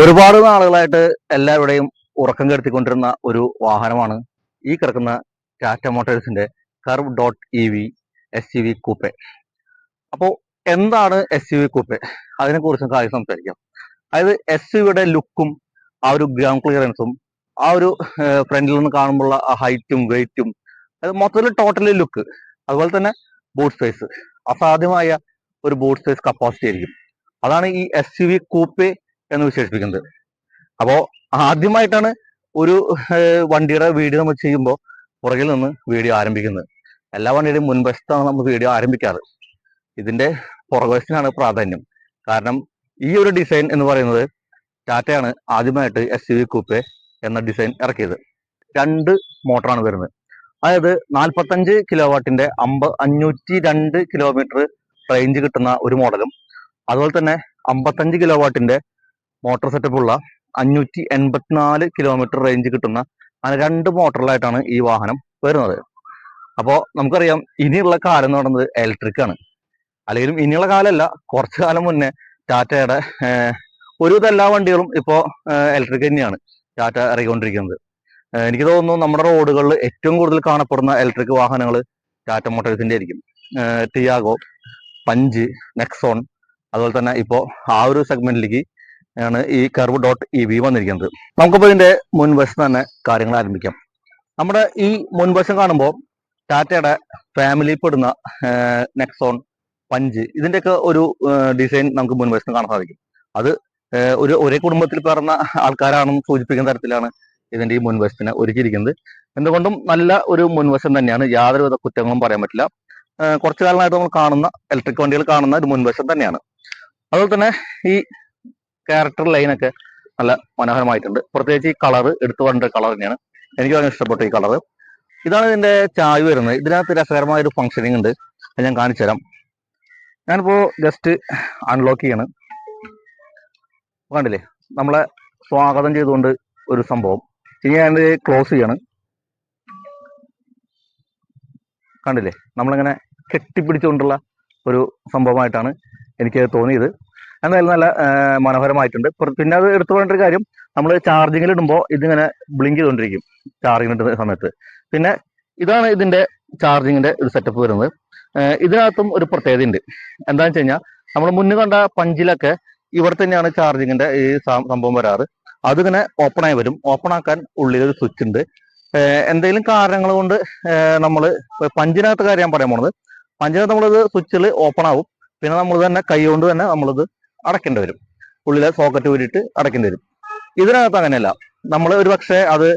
ഒരുപാട് നാളുകളായിട്ട് എല്ലാവരുടെയും ഉറക്കം കെടുത്തിക്കൊണ്ടിരുന്ന ഒരു വാഹനമാണ് ഈ കിടക്കുന്ന Tata മോട്ടോഴ്സിന്റെ Curve dot E V S C V coupe. അപ്പോൾ എന്താണ് എസ് സി വി കൂപ്പെ? അതിനെ കുറിച്ചും കാര്യം സംസാരിക്കാം. അതായത് എസ് യുടെ ലുക്കും ആ ഒരു ഗ്രൗണ്ട് ക്ലിയറൻസും ആ ഒരു ഫ്രണ്ടിൽ നിന്ന് കാണുമ്പോൾ ആ ഹൈറ്റും വെയിറ്റും അത് മൊത്തത്തിൽ ടോട്ടലി ലുക്ക്. അതുപോലെ തന്നെ ബൂട്ട് സ്പേസ് അസാധ്യമായ ഒരു ബൂട്ട് സ്പേസ് കപ്പാസിറ്റി ആയിരിക്കും. അതാണ് ഈ എസ് യു വി കൂപ്പെ എന്ന് വിശേഷിപ്പിക്കുന്നത് അപ്പോ ആദ്യമായിട്ടാണ് ഒരു വണ്ടിയുടെ വീഡിയോ നമ്മൾ ചെയ്യുമ്പോൾ പുറകിൽ നിന്ന് വീഡിയോ ആരംഭിക്കുന്നത്. എല്ലാ വണ്ടിയുടെയും മുൻവശത്താണ് നമ്മൾ വീഡിയോ ആരംഭിക്കാറ്. ഇതിന്റെ പുറകുവശത്തിനാണ് പ്രാധാന്യം. കാരണം ഈ ഒരു ഡിസൈൻ എന്ന് പറയുന്നത് ടാറ്റയാണ് ആദ്യമായിട്ട് എസ് യു കൂപ്പെ എന്ന ഡിസൈൻ ഇറക്കിയത്. രണ്ട് മോട്ടറാണ് വരുന്നത്. അതായത് നാൽപ്പത്തഞ്ച് കിലോ വാട്ടിന്റെ അമ്പ അഞ്ഞൂറ്റി രണ്ട് കിലോമീറ്റർ റേഞ്ച് കിട്ടുന്ന ഒരു മോഡലും അതുപോലെ തന്നെ അമ്പത്തഞ്ച് കിലോ വാട്ടിന്റെ മോട്ടോർ സെറ്റപ്പ് ഉള്ള അഞ്ഞൂറ്റി എൺപത്തിനാല് കിലോമീറ്റർ റേഞ്ച് കിട്ടുന്ന അങ്ങനെ രണ്ട് മോട്ടറിലായിട്ടാണ് ഈ വാഹനം വരുന്നത്. അപ്പോൾ നമുക്കറിയാം ഇനിയുള്ള കാലം എന്ന് പറയുന്നത് ഇലക്ട്രിക് ആണ്. അല്ലെങ്കിലും ഇനിയുള്ള കാലമല്ല കുറച്ച് കാലം മുന്നേ ടാറ്റയുടെ ഒരു എല്ലാ വണ്ടികളും ഇപ്പോൾ ഇലക്ട്രിക് തന്നെയാണ് ടാറ്റ ഇറങ്ങിക്കൊണ്ടിരിക്കുന്നത്. എനിക്ക് തോന്നുന്നു നമ്മുടെ റോഡുകളിൽ ഏറ്റവും കൂടുതൽ കാണപ്പെടുന്ന ഇലക്ട്രിക് വാഹനങ്ങൾ ടാറ്റ മോട്ടോഴ്സിന്റെ ആയിരിക്കും. ടിയാഗോ പഞ്ച് നെക്സോൺ അതുപോലെ തന്നെ ഇപ്പോൾ ആ ഒരു സെഗ്മെന്റിലേക്ക് ആണ് ഈ കർവ് ഡോട്ട് ഇ വി വന്നിരിക്കുന്നത്. നമുക്കിപ്പോൾ ഇതിന്റെ മുൻവശം തന്നെ കാര്യങ്ങൾ ആരംഭിക്കാം. നമ്മുടെ ഈ മുൻവശം കാണുമ്പോൾ ടാറ്റയുടെ ഫാമിലി പെടുന്ന നെക്സോൺ പഞ്ച് ഇതിന്റെയൊക്കെ ഒരു ഡിസൈൻ നമുക്ക് മുൻവശം കാണാൻ സാധിക്കും. അത് ഒരു ഒരേ കുടുംബത്തിൽ പിറന്ന ആൾക്കാരാണെന്ന് സൂചിപ്പിക്കുന്ന തരത്തിലാണ് ഇതിന്റെ ഈ മുൻവശത്തിന് ഒരുക്കിയിരിക്കുന്നത്. എന്തുകൊണ്ടും നല്ല ഒരു മുൻവശം തന്നെയാണ്. യാതൊരുവിധ കുറ്റങ്ങളും പറയാൻ പറ്റില്ല. കുറച്ചു കാലമായിട്ട് നമ്മൾ കാണുന്ന ഇലക്ട്രിക് വണ്ടികൾ കാണുന്ന ഒരു മുൻവശം തന്നെയാണ്. അതുപോലെ തന്നെ ഈ ക്യാരക്ടർ ലൈനൊക്കെ നല്ല മനോഹരമായിട്ടുണ്ട്. പ്രത്യേകിച്ച് ഈ കളർ എടുത്തു പറഞ്ഞ കളർ തന്നെയാണ്. എനിക്ക് വളരെ ഇഷ്ടപ്പെട്ടു ഈ കളർ ഇതാണ് ഇതിന്റെ ചായ് വരുന്നത്. ഇതിനകത്ത് രസകരമായ ഒരു ഫംഗ്ഷനിങ് ഉണ്ട്. അത് ഞാൻ കാണിച്ചു തരാം. ഞാനിപ്പോ ജസ്റ്റ് അൺലോക്ക് ചെയ്യാണ്. കണ്ടില്ലേ? നമ്മളെ സ്വാഗതം ചെയ്തുകൊണ്ട് ഒരു സംഭവം. ഇനി ഞാൻ ക്ലോസ് ചെയ്യാണ്. കണ്ടില്ലേ? നമ്മളിങ്ങനെ കെട്ടിപ്പിടിച്ചുകൊണ്ടുള്ള ഒരു സംഭവമായിട്ടാണ് എനിക്ക് തോന്നിയത്. എന്തായാലും നല്ല മനോഹരമായിട്ടുണ്ട്. പിന്നെ അത് എടുത്തു പറയേണ്ട ഒരു കാര്യം നമ്മൾ ചാർജിങ്ങിൽ ഇടുമ്പോൾ ഇതിങ്ങനെ ബ്ലിങ്ക് ചെയ്തുകൊണ്ടിരിക്കും ചാർജിങ് ഇടുന്ന സമയത്ത്. പിന്നെ ഇതാണ് ഇതിന്റെ ചാർജിങ്ങിന്റെ ഒരു സെറ്റപ്പ് വരുന്നത്. ഇതിനകത്തും ഒരു പ്രത്യേകത ഉണ്ട്. എന്താണെന്ന് വെച്ച് കഴിഞ്ഞാൽ നമ്മൾ മുന്നേ കണ്ട പഞ്ചിലൊക്കെ ഇവിടെ തന്നെയാണ് ചാർജിങ്ങിന്റെ ഈ സംഭവം വരാറ്. അതിങ്ങനെ ഓപ്പൺ ആയി വരും. ഓപ്പൺ ആക്കാൻ ഉള്ളിൽ ഒരു സ്വിച്ച് ഉണ്ട് എന്തെങ്കിലും കാരണങ്ങൾ കൊണ്ട് നമ്മൾ പഞ്ചിനകത്ത് കാര്യം ഞാൻ പറയാൻ പോണത്. പഞ്ചിനകത്ത് നമ്മളിത് സ്വിച്ചിൽ ഓപ്പൺ ആവും. പിന്നെ നമ്മൾ തന്നെ കൈ കൊണ്ട് തന്നെ നമ്മളിത് അടയ്ക്കേണ്ടി വരും. ഉള്ളിലെ സോക്കറ്റ് ഊരിയിട്ട് അടയ്ക്കേണ്ടി വരും. ഇതിനകത്ത് അങ്ങനെയല്ല. നമ്മൾ ഒരു പക്ഷേ അത്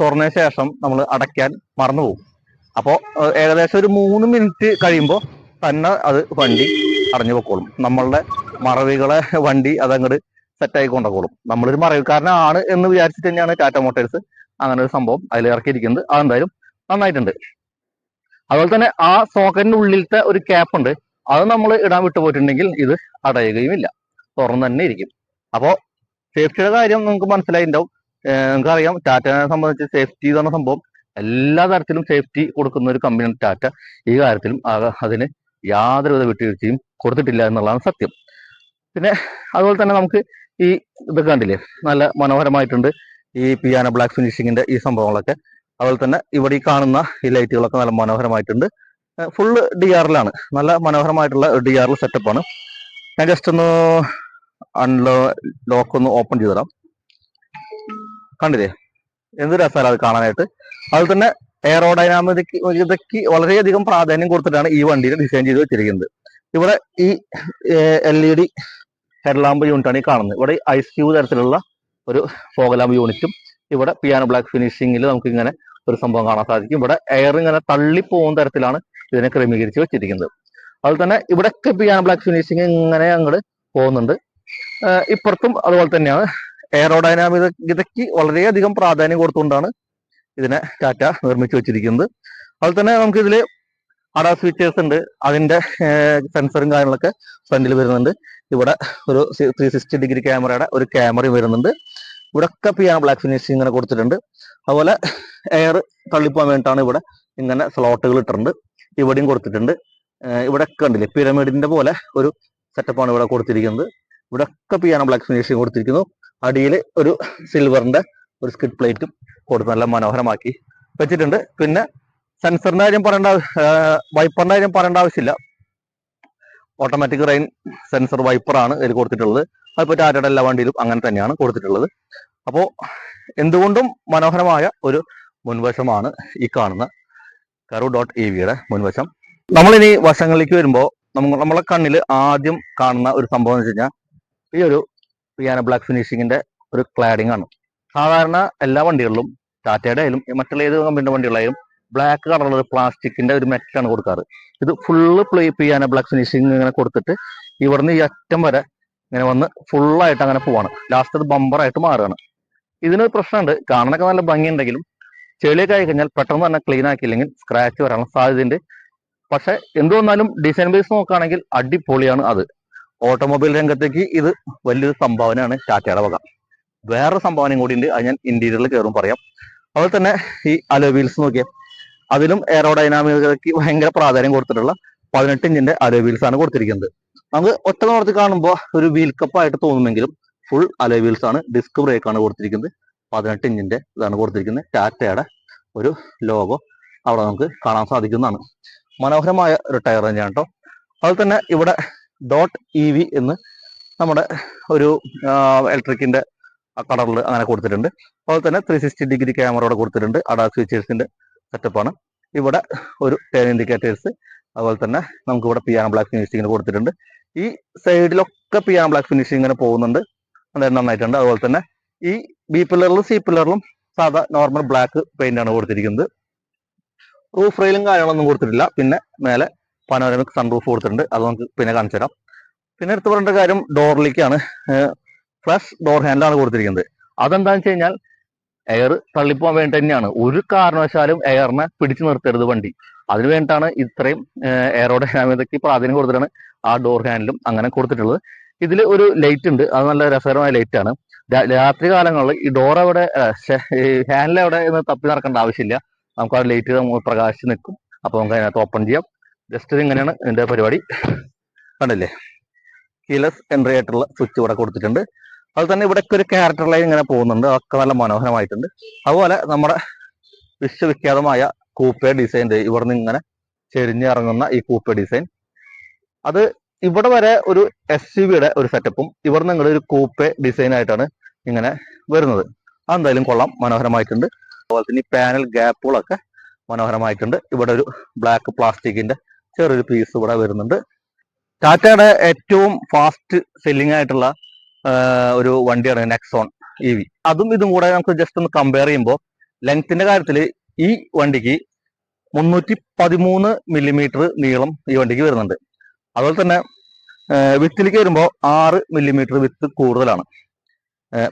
തുറന്ന ശേഷം നമ്മൾ അടയ്ക്കാൻ മറന്നുപോകും അപ്പോൾ ഏകദേശം ഒരു മൂന്ന് മിനിറ്റ് കഴിയുമ്പോൾ തന്നെ അത് വണ്ടി അടഞ്ഞു പൊക്കോളും. നമ്മളുടെ മറവികളെ വണ്ടി അതങ്ങോട്ട് സെറ്റായി കൊണ്ടുപോകും നമ്മളൊരു മറവിക്കാരനാണ് എന്ന് വിചാരിച്ചിട്ട് തന്നെയാണ് ടാറ്റ മോട്ടേഴ്സ് അങ്ങനെ ഒരു സംഭവം അതിൽ ഇറക്കിയിരിക്കുന്നത്. അതെന്തായാലും നന്നായിട്ടുണ്ട്. അതുപോലെ തന്നെ ആ സോക്കറ്റിന്റെ ഉള്ളിലത്തെ ഒരു ക്യാപ്പ് ഉണ്ട്. അത് നമ്മൾ ഇടാൻ വിട്ടുപോയിട്ടുണ്ടെങ്കിൽ ഇത് അടയുകയുമില്ല. തുറന്നു തന്നെ ഇരിക്കും. അപ്പോൾ സേഫ്റ്റിയുടെ കാര്യം നമുക്ക് മനസ്സിലായിട്ടുണ്ടാവും. നിങ്ങൾക്കറിയാം ടാറ്റനെ സംബന്ധിച്ച് സേഫ്റ്റി എന്ന് പറഞ്ഞ സംഭവം എല്ലാ തരത്തിലും സേഫ്റ്റി കൊടുക്കുന്ന ഒരു കമ്പനിയാണ് ടാറ്റ ഈ കാര്യത്തിലും അതിന് യാതൊരുവിധ വിട്ടുവീഴ്ചയും കൊടുത്തിട്ടില്ല എന്നുള്ളതാണ് സത്യം. പിന്നെ അതുപോലെ തന്നെ നമുക്ക് ഈ ഇത് കണ്ടില്ലേ നല്ല മനോഹരമായിട്ടുണ്ട് ഈ പിയാനോ ബ്ലാക്ക് ഫിനിഷിങ്ങിന്റെ ഈ സംഭവങ്ങളൊക്കെ. അതുപോലെ തന്നെ ഇവിടെ ഈ കാണുന്ന ഈ ലൈറ്റുകളൊക്കെ നല്ല മനോഹരമായിട്ടുണ്ട്. ഫുള്ള് ഡി ആറിലാണ് നല്ല മനോഹരമായിട്ടുള്ള ഡി ആറിൽ സെറ്റപ്പാണ് ഞാൻ ജസ്റ്റ് ഒന്ന് അൺലോ ലോക്ക് ഒന്ന് ഓപ്പൺ ചെയ്തിടാം. കണ്ടില്ലേ? എന്ത് രസമാണ് അത് കാണാനായിട്ട്. അതുപോലെ തന്നെ എയറോഡൈനാമിക് ഇതൊക്കെ വളരെയധികം പ്രാധാന്യം കൊടുത്തിട്ടാണ് ഈ വണ്ടിയിൽ ഡിസൈൻ ചെയ്ത് വെച്ചിരിക്കുന്നത്. ഇവിടെ ഈ എൽ ഇ ഡി ഹെഡ്ലാമ്പ് യൂണിറ്റാണ് ഈ കാണുന്നത്. ഇവിടെ ഐസ് ക്യൂ തരത്തിലുള്ള ഒരു ഫോഗലാമ്പ് യൂണിറ്റും ഇവിടെ പിയാനോ ബ്ലാക്ക് ഫിനിഷിങ്ങിൽ നമുക്ക് ഇങ്ങനെ ഒരു സംഭവം കാണാൻ സാധിക്കും. ഇവിടെ എയർ ഇങ്ങനെ തള്ളി പോകുന്ന തരത്തിലാണ് ഇതിനെ ക്രമീകരിച്ച് വെച്ചിരിക്കുന്നത്. അതുപോലെ തന്നെ ഇവിടെയൊക്കെ പിയാനോ ബ്ലാക്ക് ഫിനിഷിങ് ഇങ്ങനെ അങ്ങോട്ട് പോകുന്നുണ്ട്. ഇപ്പുറത്തും അതുപോലെ തന്നെയാണ്. എയറോഡൈനാമികതയ്ക്ക് വളരെയധികം പ്രാധാന്യം കൊടുത്തുകൊണ്ടാണ് ഇതിനെ ടാറ്റ നിർമ്മിച്ചു വെച്ചിരിക്കുന്നത്. അതുപോലെ തന്നെ നമുക്ക് ഇതിൽ അഡാസ് സ്വിച്ചേഴ്സ് ഉണ്ട്. അതിന്റെ സെൻസറും കാര്യങ്ങളൊക്കെ ഫ്രണ്ടിൽ വരുന്നുണ്ട്. ഇവിടെ ഒരു ത്രീ സിക്സ്റ്റി ഡിഗ്രി ക്യാമറയുടെ ഒരു ക്യാമറയും വരുന്നുണ്ട്. ഇവിടെ ഒക്കെ പിയാനോ ബ്ലാക്ക് ഫിനിഷിംഗ് ഇങ്ങനെ കൊടുത്തിട്ടുണ്ട്. അതുപോലെ എയർ തള്ളിപ്പോകാൻ വേണ്ടിയിട്ടാണ് ഇവിടെ ഇങ്ങനെ സ്ലോട്ടുകൾ ഇട്ടിട്ടുണ്ട്. ഇവിടെയും കൊടുത്തിട്ടുണ്ട്. ഇവിടെ ഒക്കെ ഉണ്ടല്ലേ പിരമിഡിന്റെ പോലെ ഒരു സെറ്റപ്പാണ് ഇവിടെ കൊടുത്തിരിക്കുന്നത്. ഇവിടെ ഒക്കെ പിയാനോ ബ്ലാക്ക് ഫിനിഷിംഗ് കൊടുത്തിരിക്കുന്നു. അടിയിൽ ഒരു സിൽവറിന്റെ ഒരു സ്കിഡ് പ്ലേറ്റും കൊടുത്ത് നല്ല മനോഹരമാക്കി വെച്ചിട്ടുണ്ട്. പിന്നെ സെൻസറിന്റെ കാര്യം പറയേണ്ട വൈപ്പറിന്റെ കാര്യം പറയേണ്ട ആവശ്യമില്ല. ഓട്ടോമാറ്റിക് റെയിൻ സെൻസർ വൈപ്പറാണ് ഇതിൽ കൊടുത്തിട്ടുള്ളത്. അതിപ്പോ ടാറ്റയുടെ എല്ലാ വണ്ടിയിലും അങ്ങനെ തന്നെയാണ് കൊടുത്തിട്ടുള്ളത്. അപ്പോൾ എന്തുകൊണ്ടും മനോഹരമായ ഒരു മുൻവശമാണ് ഈ കാണുന്ന കറു ഡോട്ട് ഇ വിയുടെ മുൻവശം. നമ്മളിനി വശങ്ങളിലേക്ക് വരുമ്പോൾ നമ്മൾ നമ്മളെ കണ്ണിൽ ആദ്യം കാണുന്ന ഒരു സംഭവം എന്ന് വെച്ച് ഈ ഒരു പിയാന ബ്ലാക്ക് ഫിനിഷിങ്ങിന്റെ ഒരു ക്ലാഡിംഗ് ആണ്. സാധാരണ എല്ലാ വണ്ടികളിലും ടാറ്റയുടെ ആയാലും മറ്റുള്ള ഏത് കമ്പനിയുടെ വണ്ടികളായാലും ബ്ലാക്ക് കളറുള്ള ഒരു പ്ലാസ്റ്റിക്കിന്റെ ഒരു മെറ്റാണ് കൊടുക്കാറ്. ഇത് full play piano black finishing ഇങ്ങനെ കൊടുത്തിട്ട് ഇവിടുന്ന് ഈ അറ്റം വരെ ഇങ്ങനെ വന്ന് ഫുള്ളായിട്ട് അങ്ങനെ പോവാണ്. ലാസ്റ്റ് അത് ബമ്പറായിട്ട് മാറുകയാണ്. ഇതിനൊരു പ്രശ്നമുണ്ട്. കാണാനൊക്കെ നല്ല ഭംഗിയുണ്ടെങ്കിലും ചെളിയൊക്കെ ആയി കഴിഞ്ഞാൽ പെട്ടെന്ന് തന്നെ ക്ലീൻ ആക്കിയില്ലെങ്കിൽ സ്ക്രാച്ച് വരാനുള്ള സാധ്യതയുണ്ട്. പക്ഷെ എന്ത് വന്നാലും ഡിസൈൻ ബേസ് നോക്കുകയാണെങ്കിൽ അടിപൊളിയാണ് അത്. ഓട്ടോമൊബൈൽ രംഗത്തേക്ക് ഇത് വലിയൊരു സംഭാവനയാണ് ടാറ്റയുടെ വക. വേറൊരു സംഭാവനയും കൂടി ഉണ്ട് അത് ഞാൻ ഇന്റീരിയറിൽ കയറും പറയാം. അതുപോലെ തന്നെ ഈ അലോ വീൽസ് നോക്കിയാൽ അതിലും എയറോഡൈനാമികതയ്ക്ക് ഭയങ്കര പ്രാധാന്യം കൊടുത്തിട്ടുള്ള പതിനെട്ട് ഇഞ്ചിന്റെ അലോ വീൽസ് ആണ് കൊടുത്തിരിക്കുന്നത്. നമുക്ക് ഒറ്റ നോർത്ത് കാണുമ്പോൾ ഒരു വീൽ കപ്പായിട്ട് തോന്നുമെങ്കിലും ഫുൾ അലോ വീൽസ് ആണ് ഡിസ്ക് ബ്രേക്ക് ആണ് കൊടുത്തിരിക്കുന്നത്. പതിനെട്ട് ഇഞ്ചിന്റെ ഇതാണ് കൊടുത്തിരിക്കുന്നത് ടാറ്റയുടെ ഒരു ലോഗോ അവിടെ നമുക്ക് കാണാൻ സാധിക്കുന്നതാണ്. മനോഹരമായ ഒരു ടയർ തന്നെയാണ് കേട്ടോ അതുപോലെ തന്നെ ഇവിടെ ഡോട്ട് ഇ വി എന്ന് നമ്മുടെ ഒരു ഇലക്ട്രിക്കിന്റെ കളറിൽ അങ്ങനെ കൊടുത്തിട്ടുണ്ട്. അതുപോലെ തന്നെ ത്രീ സിക്സ്റ്റി ഡിഗ്രി ക്യാമറ ഇവിടെ കൊടുത്തിട്ടുണ്ട്. അഡാ ഫീച്ചേഴ്സിന്റെ സെറ്റപ്പാണ് ഇവിടെ ഒരു ടേൺ ഇൻഡിക്കേറ്റേഴ്സ് അതുപോലെ തന്നെ നമുക്ക് ഇവിടെ പിയാൻ ബ്ലാക്ക് ഫിനിഷിങ്ങിന് കൊടുത്തിട്ടുണ്ട്. ഈ സൈഡിലൊക്കെ പിയാൻ ബ്ലാക്ക് ഫിനിഷിംഗ് ഇങ്ങനെ പോകുന്നുണ്ട്. അതായത് നന്നായിട്ടുണ്ട്. അതുപോലെ തന്നെ ഈ ബി പില്ലറിലും സി പില്ലറിലും സാധാ നോർമൽ ബ്ലാക്ക് പെയിന്റ് ആണ് കൊടുത്തിരിക്കുന്നത്. റൂഫ് റെയിലും കാര്യങ്ങളൊന്നും കൊടുത്തിട്ടില്ല. പിന്നെ മേലെ പനോരമിക് സൺ റൂഫ് കൊടുത്തിട്ടുണ്ട്. അത് നമുക്ക് പിന്നെ കാണിച്ചു തരാം. പിന്നെ എടുത്തു പറയേണ്ട കാര്യം ഡോറിലേക്കാണ് ഫ്ലഷ് ഡോർ ഹാൻഡിലാണ് കൊടുത്തിരിക്കുന്നത്. അതെന്താണെന്ന് വെച്ച് കഴിഞ്ഞാൽ എയർ തള്ളിപ്പോകാൻ വേണ്ടി തന്നെയാണ്. ഒരു കാരണവശാലും എയറിനെ പിടിച്ചു നിർത്തരുത് വണ്ടി. അതിന് വേണ്ടിയിട്ടാണ് ഇത്രയും എയറോടെ ഡൈനാമികതയ്ക്ക് പ്രാധാന്യം കൊടുത്തിട്ടാണ് ആ ഡോർ ഹാൻഡിലും അങ്ങനെ കൊടുത്തിട്ടുള്ളത്. ഇതിൽ ഒരു ലൈറ്റ് ഉണ്ട്. അത് നല്ല രസകരമായ ലൈറ്റ് ആണ്. രാത്രി കാലങ്ങളിൽ ഈ ഡോർ അവിടെ ഹാൻഡിൽ അവിടെ നിന്ന് തപ്പി നടക്കേണ്ട ആവശ്യമില്ല. നമുക്ക് അവിടെ ലൈറ്റ് പ്രകാശിച്ച് നിൽക്കും. അപ്പൊ നമുക്ക് അതിനകത്ത് ഓപ്പൺ ചെയ്യാം. ജസ്റ്റ് ഇങ്ങനെയാണ് എന്റെ പരിപാടി. കണ്ടില്ലേ? കീലസ് എൻട്രി ആയിട്ടുള്ള സ്വിച്ച് ഇവിടെ കൊടുത്തിട്ടുണ്ട്. അതുപോലെ തന്നെ ഇവിടേക്ക് ഒരു ക്യാരക്ടർ ലൈൻ ഇങ്ങനെ പോകുന്നുണ്ട്. അതൊക്കെ നല്ല മനോഹരമായിട്ടുണ്ട്. അതുപോലെ നമ്മുടെ വിശ്വവിഖ്യാതമായ കൂപ്പേ ഡിസൈൻ ഇവിടെ നിന്ന് ഇങ്ങനെ ചെരിഞ്ഞിറങ്ങുന്ന ഈ കൂപ്പേ ഡിസൈൻ അത് ഇവിടെ വരെ ഒരു എസ് സി ബിയുടെ ഒരു സെറ്റപ്പും ഇവിടെ നിന്ന് ഒരു കൂപ്പെ ഡിസൈൻ ആയിട്ടാണ് ഇങ്ങനെ വരുന്നത്. അതെന്തായാലും കൊള്ളാം. മനോഹരമായിട്ടുണ്ട്. അതുപോലെ തന്നെ ഈ പാനൽ ഗ്യാപ്പുകളൊക്കെ മനോഹരമായിട്ടുണ്ട്. ഇവിടെ ഒരു ബ്ലാക്ക് പ്ലാസ്റ്റിക്കിന്റെ ചെറിയൊരു പീസ് ഇവിടെ വരുന്നുണ്ട്. ടാറ്റയുടെ ഏറ്റവും ഫാസ്റ്റ് സെല്ലിംഗ് ആയിട്ടുള്ള ഒരു വണ്ടിയാണ് നെക്സോൺ ഇ വി അതും ഇതും കൂടെ നമുക്ക് ജസ്റ്റ് ഒന്ന് കമ്പയർ ചെയ്യുമ്പോൾ ലെങ്ത്തിന്റെ കാര്യത്തിൽ ഈ വണ്ടിക്ക് മുന്നൂറ്റി പതിമൂന്ന് മില്ലിമീറ്റർ നീളം ഈ വണ്ടിക്ക് വരുന്നുണ്ട്. അതുപോലെ തന്നെ വിത്തിലേക്ക് വരുമ്പോൾ ആറ് മില്ലിമീറ്റർ വിത്ത് കൂടുതലാണ്.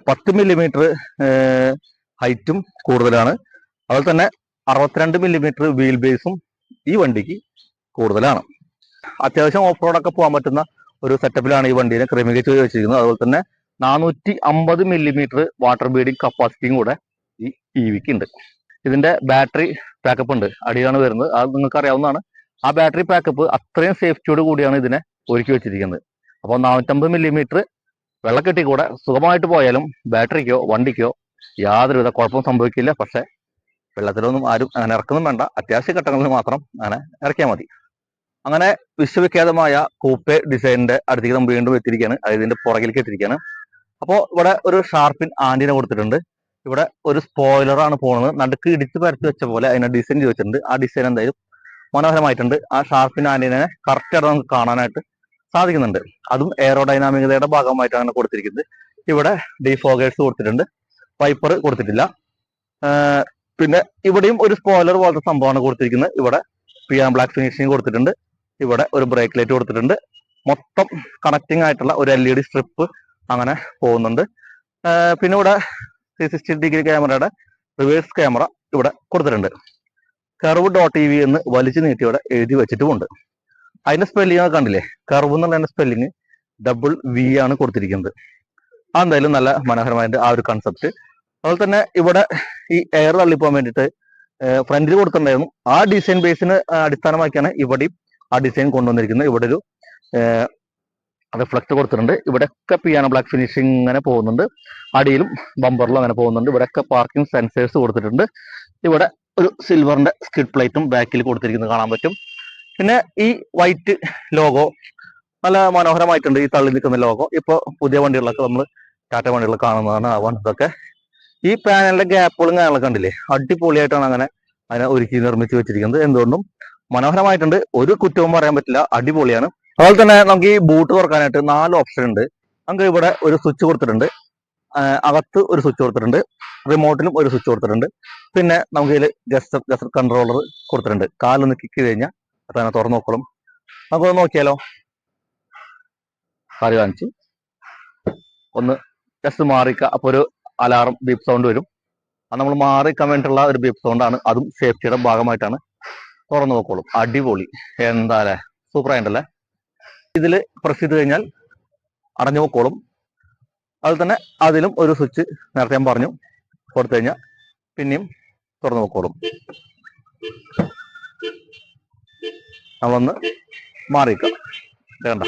പത്ത് മില്ലിമീറ്റർ ഹൈറ്റും കൂടുതലാണ്. അതുപോലെ തന്നെ അറുപത്തിരണ്ട് മില്ലിമീറ്റർ വീൽ ബേസും ഈ വണ്ടിക്ക് കൂടുതലാണ്. അത്യാവശ്യം ഓഫ് റോഡൊക്കെ പോകാൻ പറ്റുന്ന ഒരു സെറ്റപ്പിലാണ് ഈ വണ്ടീനെ ക്രമീകരിച്ച് വെച്ചിരിക്കുന്നത്. അതുപോലെ തന്നെ നാനൂറ്റി അമ്പത് മില്ലിമീറ്റർ വാട്ടർ ബീഡിങ് കപ്പാസിറ്റിയും കൂടെ ഈ ഇ വിക്ക് ഉണ്ട്. ഇതിന്റെ ബാറ്ററി ബാക്കപ്പ് ഉണ്ട്. അടിയാണ് വരുന്നത്. അത് നിങ്ങൾക്ക് അറിയാവുന്നതാണ് ആ ബാറ്ററി ബാക്കപ്പ് അത്രയും സേഫ്റ്റിയോട് കൂടിയാണ് ഇതിനെ ഒരുക്കി വെച്ചിരിക്കുന്നത്. അപ്പോൾ നാനൂറ്റമ്പത് മില്ലിമീറ്റർ വെള്ളക്കെട്ടി കൂടെ സുഖമായിട്ട് പോയാലും ബാറ്ററിക്കോ വണ്ടിക്കോ യാതൊരുവിധ കുഴപ്പവും സംഭവിക്കില്ല. പക്ഷേ വെള്ളത്തിലൊന്നും ആരും അങ്ങനെ ഇറക്കൊന്നും വേണ്ട. അത്യാവശ്യ ഘട്ടങ്ങളിൽ മാത്രം അങ്ങനെ ഇറക്കിയാൽ മതി. അങ്ങനെ വിശ്വവിഖ്യാതമായ കൂപ്പെ ഡിസൈനിന്റെ അടുത്തേക്ക് നമ്മൾ വീണ്ടും എത്തിയിരിക്കുകയാണ്. അതായത് ഇതിന്റെ പുറകിലേക്ക് എത്തിയിരിക്കുകയാണ്. അപ്പോൾ ഇവിടെ ഒരു ഷാർപ്പിൻ ആന്റിന കൊടുത്തിട്ടുണ്ട്. ഇവിടെ ഒരു സ്പോയിലറാണ് പോകുന്നത് നടുക്ക് ഇടിച്ച് പരത്തി വെച്ച പോലെ അതിനെ ഡിസൈൻ ചെയ്ത് വെച്ചിട്ടുണ്ട്. ആ ഡിസൈൻ എന്തായാലും മനോഹരമായിട്ടുണ്ട്. ആ ഷാർപ്പിൻ ആന്റിനെ കറക്റ്റ് ആയിട്ട് നമുക്ക് കാണാനായിട്ട് സാധിക്കുന്നുണ്ട്. അതും എയറോഡൈനാമികതയുടെ ഭാഗമായിട്ടാണ് കൊടുത്തിരിക്കുന്നത്. ഇവിടെ ഡിഫോഗേഴ്സ് കൊടുത്തിട്ടുണ്ട്. വൈപ്പർ കൊടുത്തിട്ടില്ല. പിന്നെ ഇവിടെയും ഒരു സ്പോയിലർ പോലത്തെ സംഭവമാണ് കൊടുത്തിരിക്കുന്നത്. ഇവിടെ പിയാൻ ബ്ലാക്ക് ഫിനിഷിങ് കൊടുത്തിട്ടുണ്ട്. ഇവിടെ ഒരു ബ്രേക്ക് ലൈറ്റ് കൊടുത്തിട്ടുണ്ട്. മൊത്തം കണക്റ്റിംഗ് ആയിട്ടുള്ള ഒരു എൽ ഇ ഡി സ്ട്രിപ്പ് അങ്ങനെ പോകുന്നുണ്ട്. പിന്നെ ഇവിടെ ത്രീ സിക്സ്റ്റി ഡിഗ്രി ക്യാമറയുടെ റിവേഴ്സ് ക്യാമറ ഇവിടെ കൊടുത്തിട്ടുണ്ട്. കർവ് ഡോട്ട് ഇ വി എന്ന് വലിച്ചു നീട്ടി ഇവിടെ എഴുതി വെച്ചിട്ടുമുണ്ട്. അതിന്റെ സ്പെല്ലിംഗ് കണ്ടില്ലേ? കർവ് എന്നുള്ള സ്പെല്ലിംഗ് ഡബിൾ വി ആണ് കൊടുത്തിരിക്കുന്നത്. അതെന്തായാലും നല്ല മനോഹരമായ ആ ഒരു കൺസെപ്റ്റ് അതുപോലെ തന്നെ ഇവിടെ ഈ എയർ തള്ളിപ്പോകാൻ വേണ്ടിയിട്ട് ഫ്രണ്ടിൽ കൊടുത്തിട്ടുണ്ടായിരുന്നു. ആ ഡിസൈൻ ബേസിന് അടിസ്ഥാനമാക്കിയാണ് ഇവിടെയും ആ ഡിസൈൻ കൊണ്ടുവന്നിരിക്കുന്നത്. ഇവിടെ ഒരു റിഫ്ലക്ട് കൊടുത്തിട്ടുണ്ട്. ഇവിടെയൊക്കെ പിയാനോ ബ്ലാക്ക് ഫിനിഷിംഗ് ഇങ്ങനെ പോകുന്നുണ്ട്. അടിയിലും ബമ്പറിലും അങ്ങനെ പോകുന്നുണ്ട്. ഇവിടെയൊക്കെ പാർക്കിംഗ് സെൻസേഴ്സ് കൊടുത്തിട്ടുണ്ട്. ഇവിടെ ഒരു സിൽവറിന്റെ സ്കിഡ് പ്ലേറ്റും ബാക്കിൽ കൊടുത്തിരിക്കുന്നത് കാണാൻ പറ്റും. പിന്നെ ഈ വൈറ്റ് ലോഗോ നല്ല മനോഹരമായിട്ടുണ്ട് ഈ തള്ളി നിൽക്കുന്ന ലോഗോ ഇപ്പോൾ പുതിയ വണ്ടികളൊക്കെ നമ്മൾ ടാറ്റ വണ്ടികൾ കാണുന്നതാണ് ആ വണ്ടിതൊക്കെ ഈ പാനലിന്റെ ഗ്യാപ്പുകളും കാര്യങ്ങളൊക്കെ കണ്ടില്ലേ? അടിപൊളിയായിട്ടാണ് അങ്ങനെ അതിനെ ഒരുക്കി നിർമ്മിച്ച് വെച്ചിരിക്കുന്നത്. എന്തുകൊണ്ടും മനോഹരമായിട്ടുണ്ട്. ഒരു കുറ്റവും പറയാൻ പറ്റില്ല. അടിപൊളിയാണ്. അതുപോലെ തന്നെ നമുക്ക് ഈ ബൂട്ട് തുറക്കാനായിട്ട് നാല് ഓപ്ഷൻ ഉണ്ട്. നമുക്ക് ഇവിടെ ഒരു സ്വിച്ച് കൊടുത്തിട്ടുണ്ട്. അകത്ത് ഒരു സ്വിച്ച് കൊടുത്തിട്ടുണ്ട്. റിമോട്ടിനും ഒരു സ്വിച്ച് കൊടുത്തിട്ടുണ്ട്. പിന്നെ നമുക്ക് ഇതിൽ ജസ്റ്റ് ജസ്റ്റ് കൺട്രോളർ കൊടുത്തിട്ടുണ്ട്. കാലൊന്ന് കിക്ക് കഴിഞ്ഞാൽ തന്നെ തുറന്നു നോക്കണം നമുക്ക് നോക്കിയാലോ? കാൽ കാണിച്ച്. ഒന്ന് ജസ്റ്റ് മാറിക്ക അപ്പോൾ ഒരു അലാറം ബീപ് സൗണ്ട് വരും. അത് നമ്മൾ മാറിക്കാൻ വേണ്ടിയിട്ടുള്ള ഒരു ബീപ് സൗണ്ടാണ് അതും സേഫ്റ്റിയുടെ ഭാഗമായിട്ടാണ് തുറന്നു നോക്കോളും. അടിപൊളി. എന്താ അല്ലേ? സൂപ്പറായിട്ടല്ലേ ഇതിൽ പ്രസ് ചെയ്ത് കഴിഞ്ഞാൽ അടഞ്ഞു നോക്കോളും അതുപോലെ തന്നെ അതിലും ഒരു സ്വിച്ച് നേരത്തെ ഞാൻ പറഞ്ഞു. കൊടുത്തു കഴിഞ്ഞാൽ പിന്നെയും തുറന്നു നോക്കോളും നമ്മളൊന്ന് മാറിക്കാം വേണ്ട.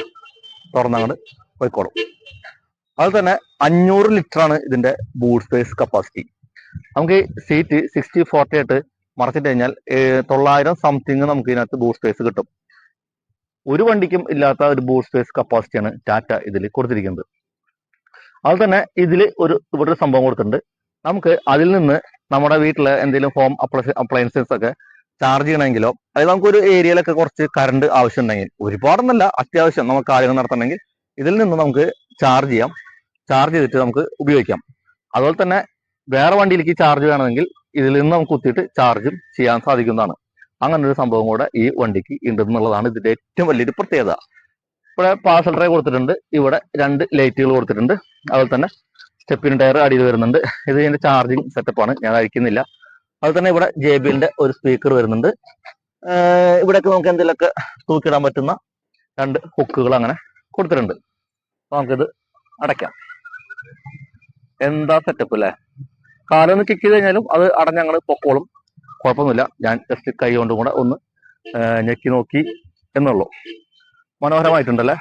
തുറന്നങ്ങോട്ട് പോയിക്കോളും. അത് തന്നെ അഞ്ഞൂറ് ലിറ്റർ ആണ് ഇതിന്റെ ബൂട്ട് സ്പേസ് കപ്പാസിറ്റി നമുക്ക് സീറ്റ് സിക്സ്റ്റി ഫോർട്ടി ആയിട്ട് മറച്ചിട്ട് കഴിഞ്ഞാൽ തൊള്ളായിരം സംതിങ് നമുക്ക് ഇതിനകത്ത് ബൂട്ട് സ്പേസ് കിട്ടും. ഒരു വണ്ടിക്കും ഇല്ലാത്ത ഒരു ബൂട്ട് സ്പേസ് കപ്പാസിറ്റിയാണ് ടാറ്റ ഇതിൽ കൊടുത്തിരിക്കുന്നത്. അത് തന്നെ ഇതിൽ ഒരു ഇവിടെ ഒരു സംഭവം കൊടുത്തിട്ടുണ്ട്. നമുക്ക് അതിൽ നിന്ന് നമ്മുടെ വീട്ടിലെ എന്തെങ്കിലും ഹോം അപ്ലയൻസസ് ഒക്കെ ചാർജ് ചെയ്യണമെങ്കിലോ അതായത് നമുക്ക് ഒരു ഏരിയയിലൊക്കെ കുറച്ച് കറണ്ട് ആവശ്യം ഉണ്ടെങ്കിൽ ഒരുപാടൊന്നല്ല അത്യാവശ്യം നമുക്ക് കാര്യങ്ങൾ നടത്തണമെങ്കിൽ ഇതിൽ നിന്ന് നമുക്ക് ചാർജ് ചെയ്യാം. ചാർജ് ചെയ്തിട്ട് നമുക്ക് ഉപയോഗിക്കാം. അതുപോലെ തന്നെ വേറെ വണ്ടിയിലേക്ക് ചാർജ് വേണമെങ്കിൽ ഇതിൽ നിന്ന് നമുക്ക് കുത്തിയിട്ട് ചാർജും ചെയ്യാൻ സാധിക്കുന്നതാണ്. അങ്ങനെ ഒരു സംഭവം കൂടെ ഈ വണ്ടിക്ക് ഉണ്ടെന്നുള്ളതാണ് ഇതിന്റെ ഏറ്റവും വലിയൊരു പ്രത്യേകത. ഇവിടെ പാർസൽ ട്രേ കൊടുത്തിട്ടുണ്ട്. ഇവിടെ രണ്ട് ലൈറ്റുകൾ കൊടുത്തിട്ടുണ്ട്. അതുപോലെ തന്നെ സ്റ്റെപ്പിന് ടയർ അടിയിൽ വരുന്നുണ്ട്. ഇത് ഇതിന്റെ ചാർജിങ് സെറ്റപ്പാണ് ഞാൻ അഴിക്കുന്നില്ല. അതുപോലെ തന്നെ ഇവിടെ ജെ ബിന്റെ ഒരു സ്പീക്കർ വരുന്നുണ്ട്. ഇവിടെയൊക്കെ നമുക്ക് എന്തെങ്കിലുമൊക്കെ തൂക്കിടാൻ പറ്റുന്ന രണ്ട് ഹുക്കുകൾ അങ്ങനെ കൊടുത്തിട്ടുണ്ട്. അപ്പൊ നമുക്കിത് അടയ്ക്കാം. എന്താ സെറ്റപ്പ് അല്ലേ കാലൊന്ന് കിക്ക് ചെയ്ത് കഴിഞ്ഞാലും അത് അടഞ്ഞങ്ങൾ പൊക്കോളും. കുഴപ്പമൊന്നുമില്ല. ഞാൻ ജസ്റ്റ് കൈ കൊണ്ടും കൂടെ ഒന്ന് ഞെക്കി നോക്കി എന്നുള്ളൂ. മനോഹരമായിട്ടുണ്ടല്ലേ?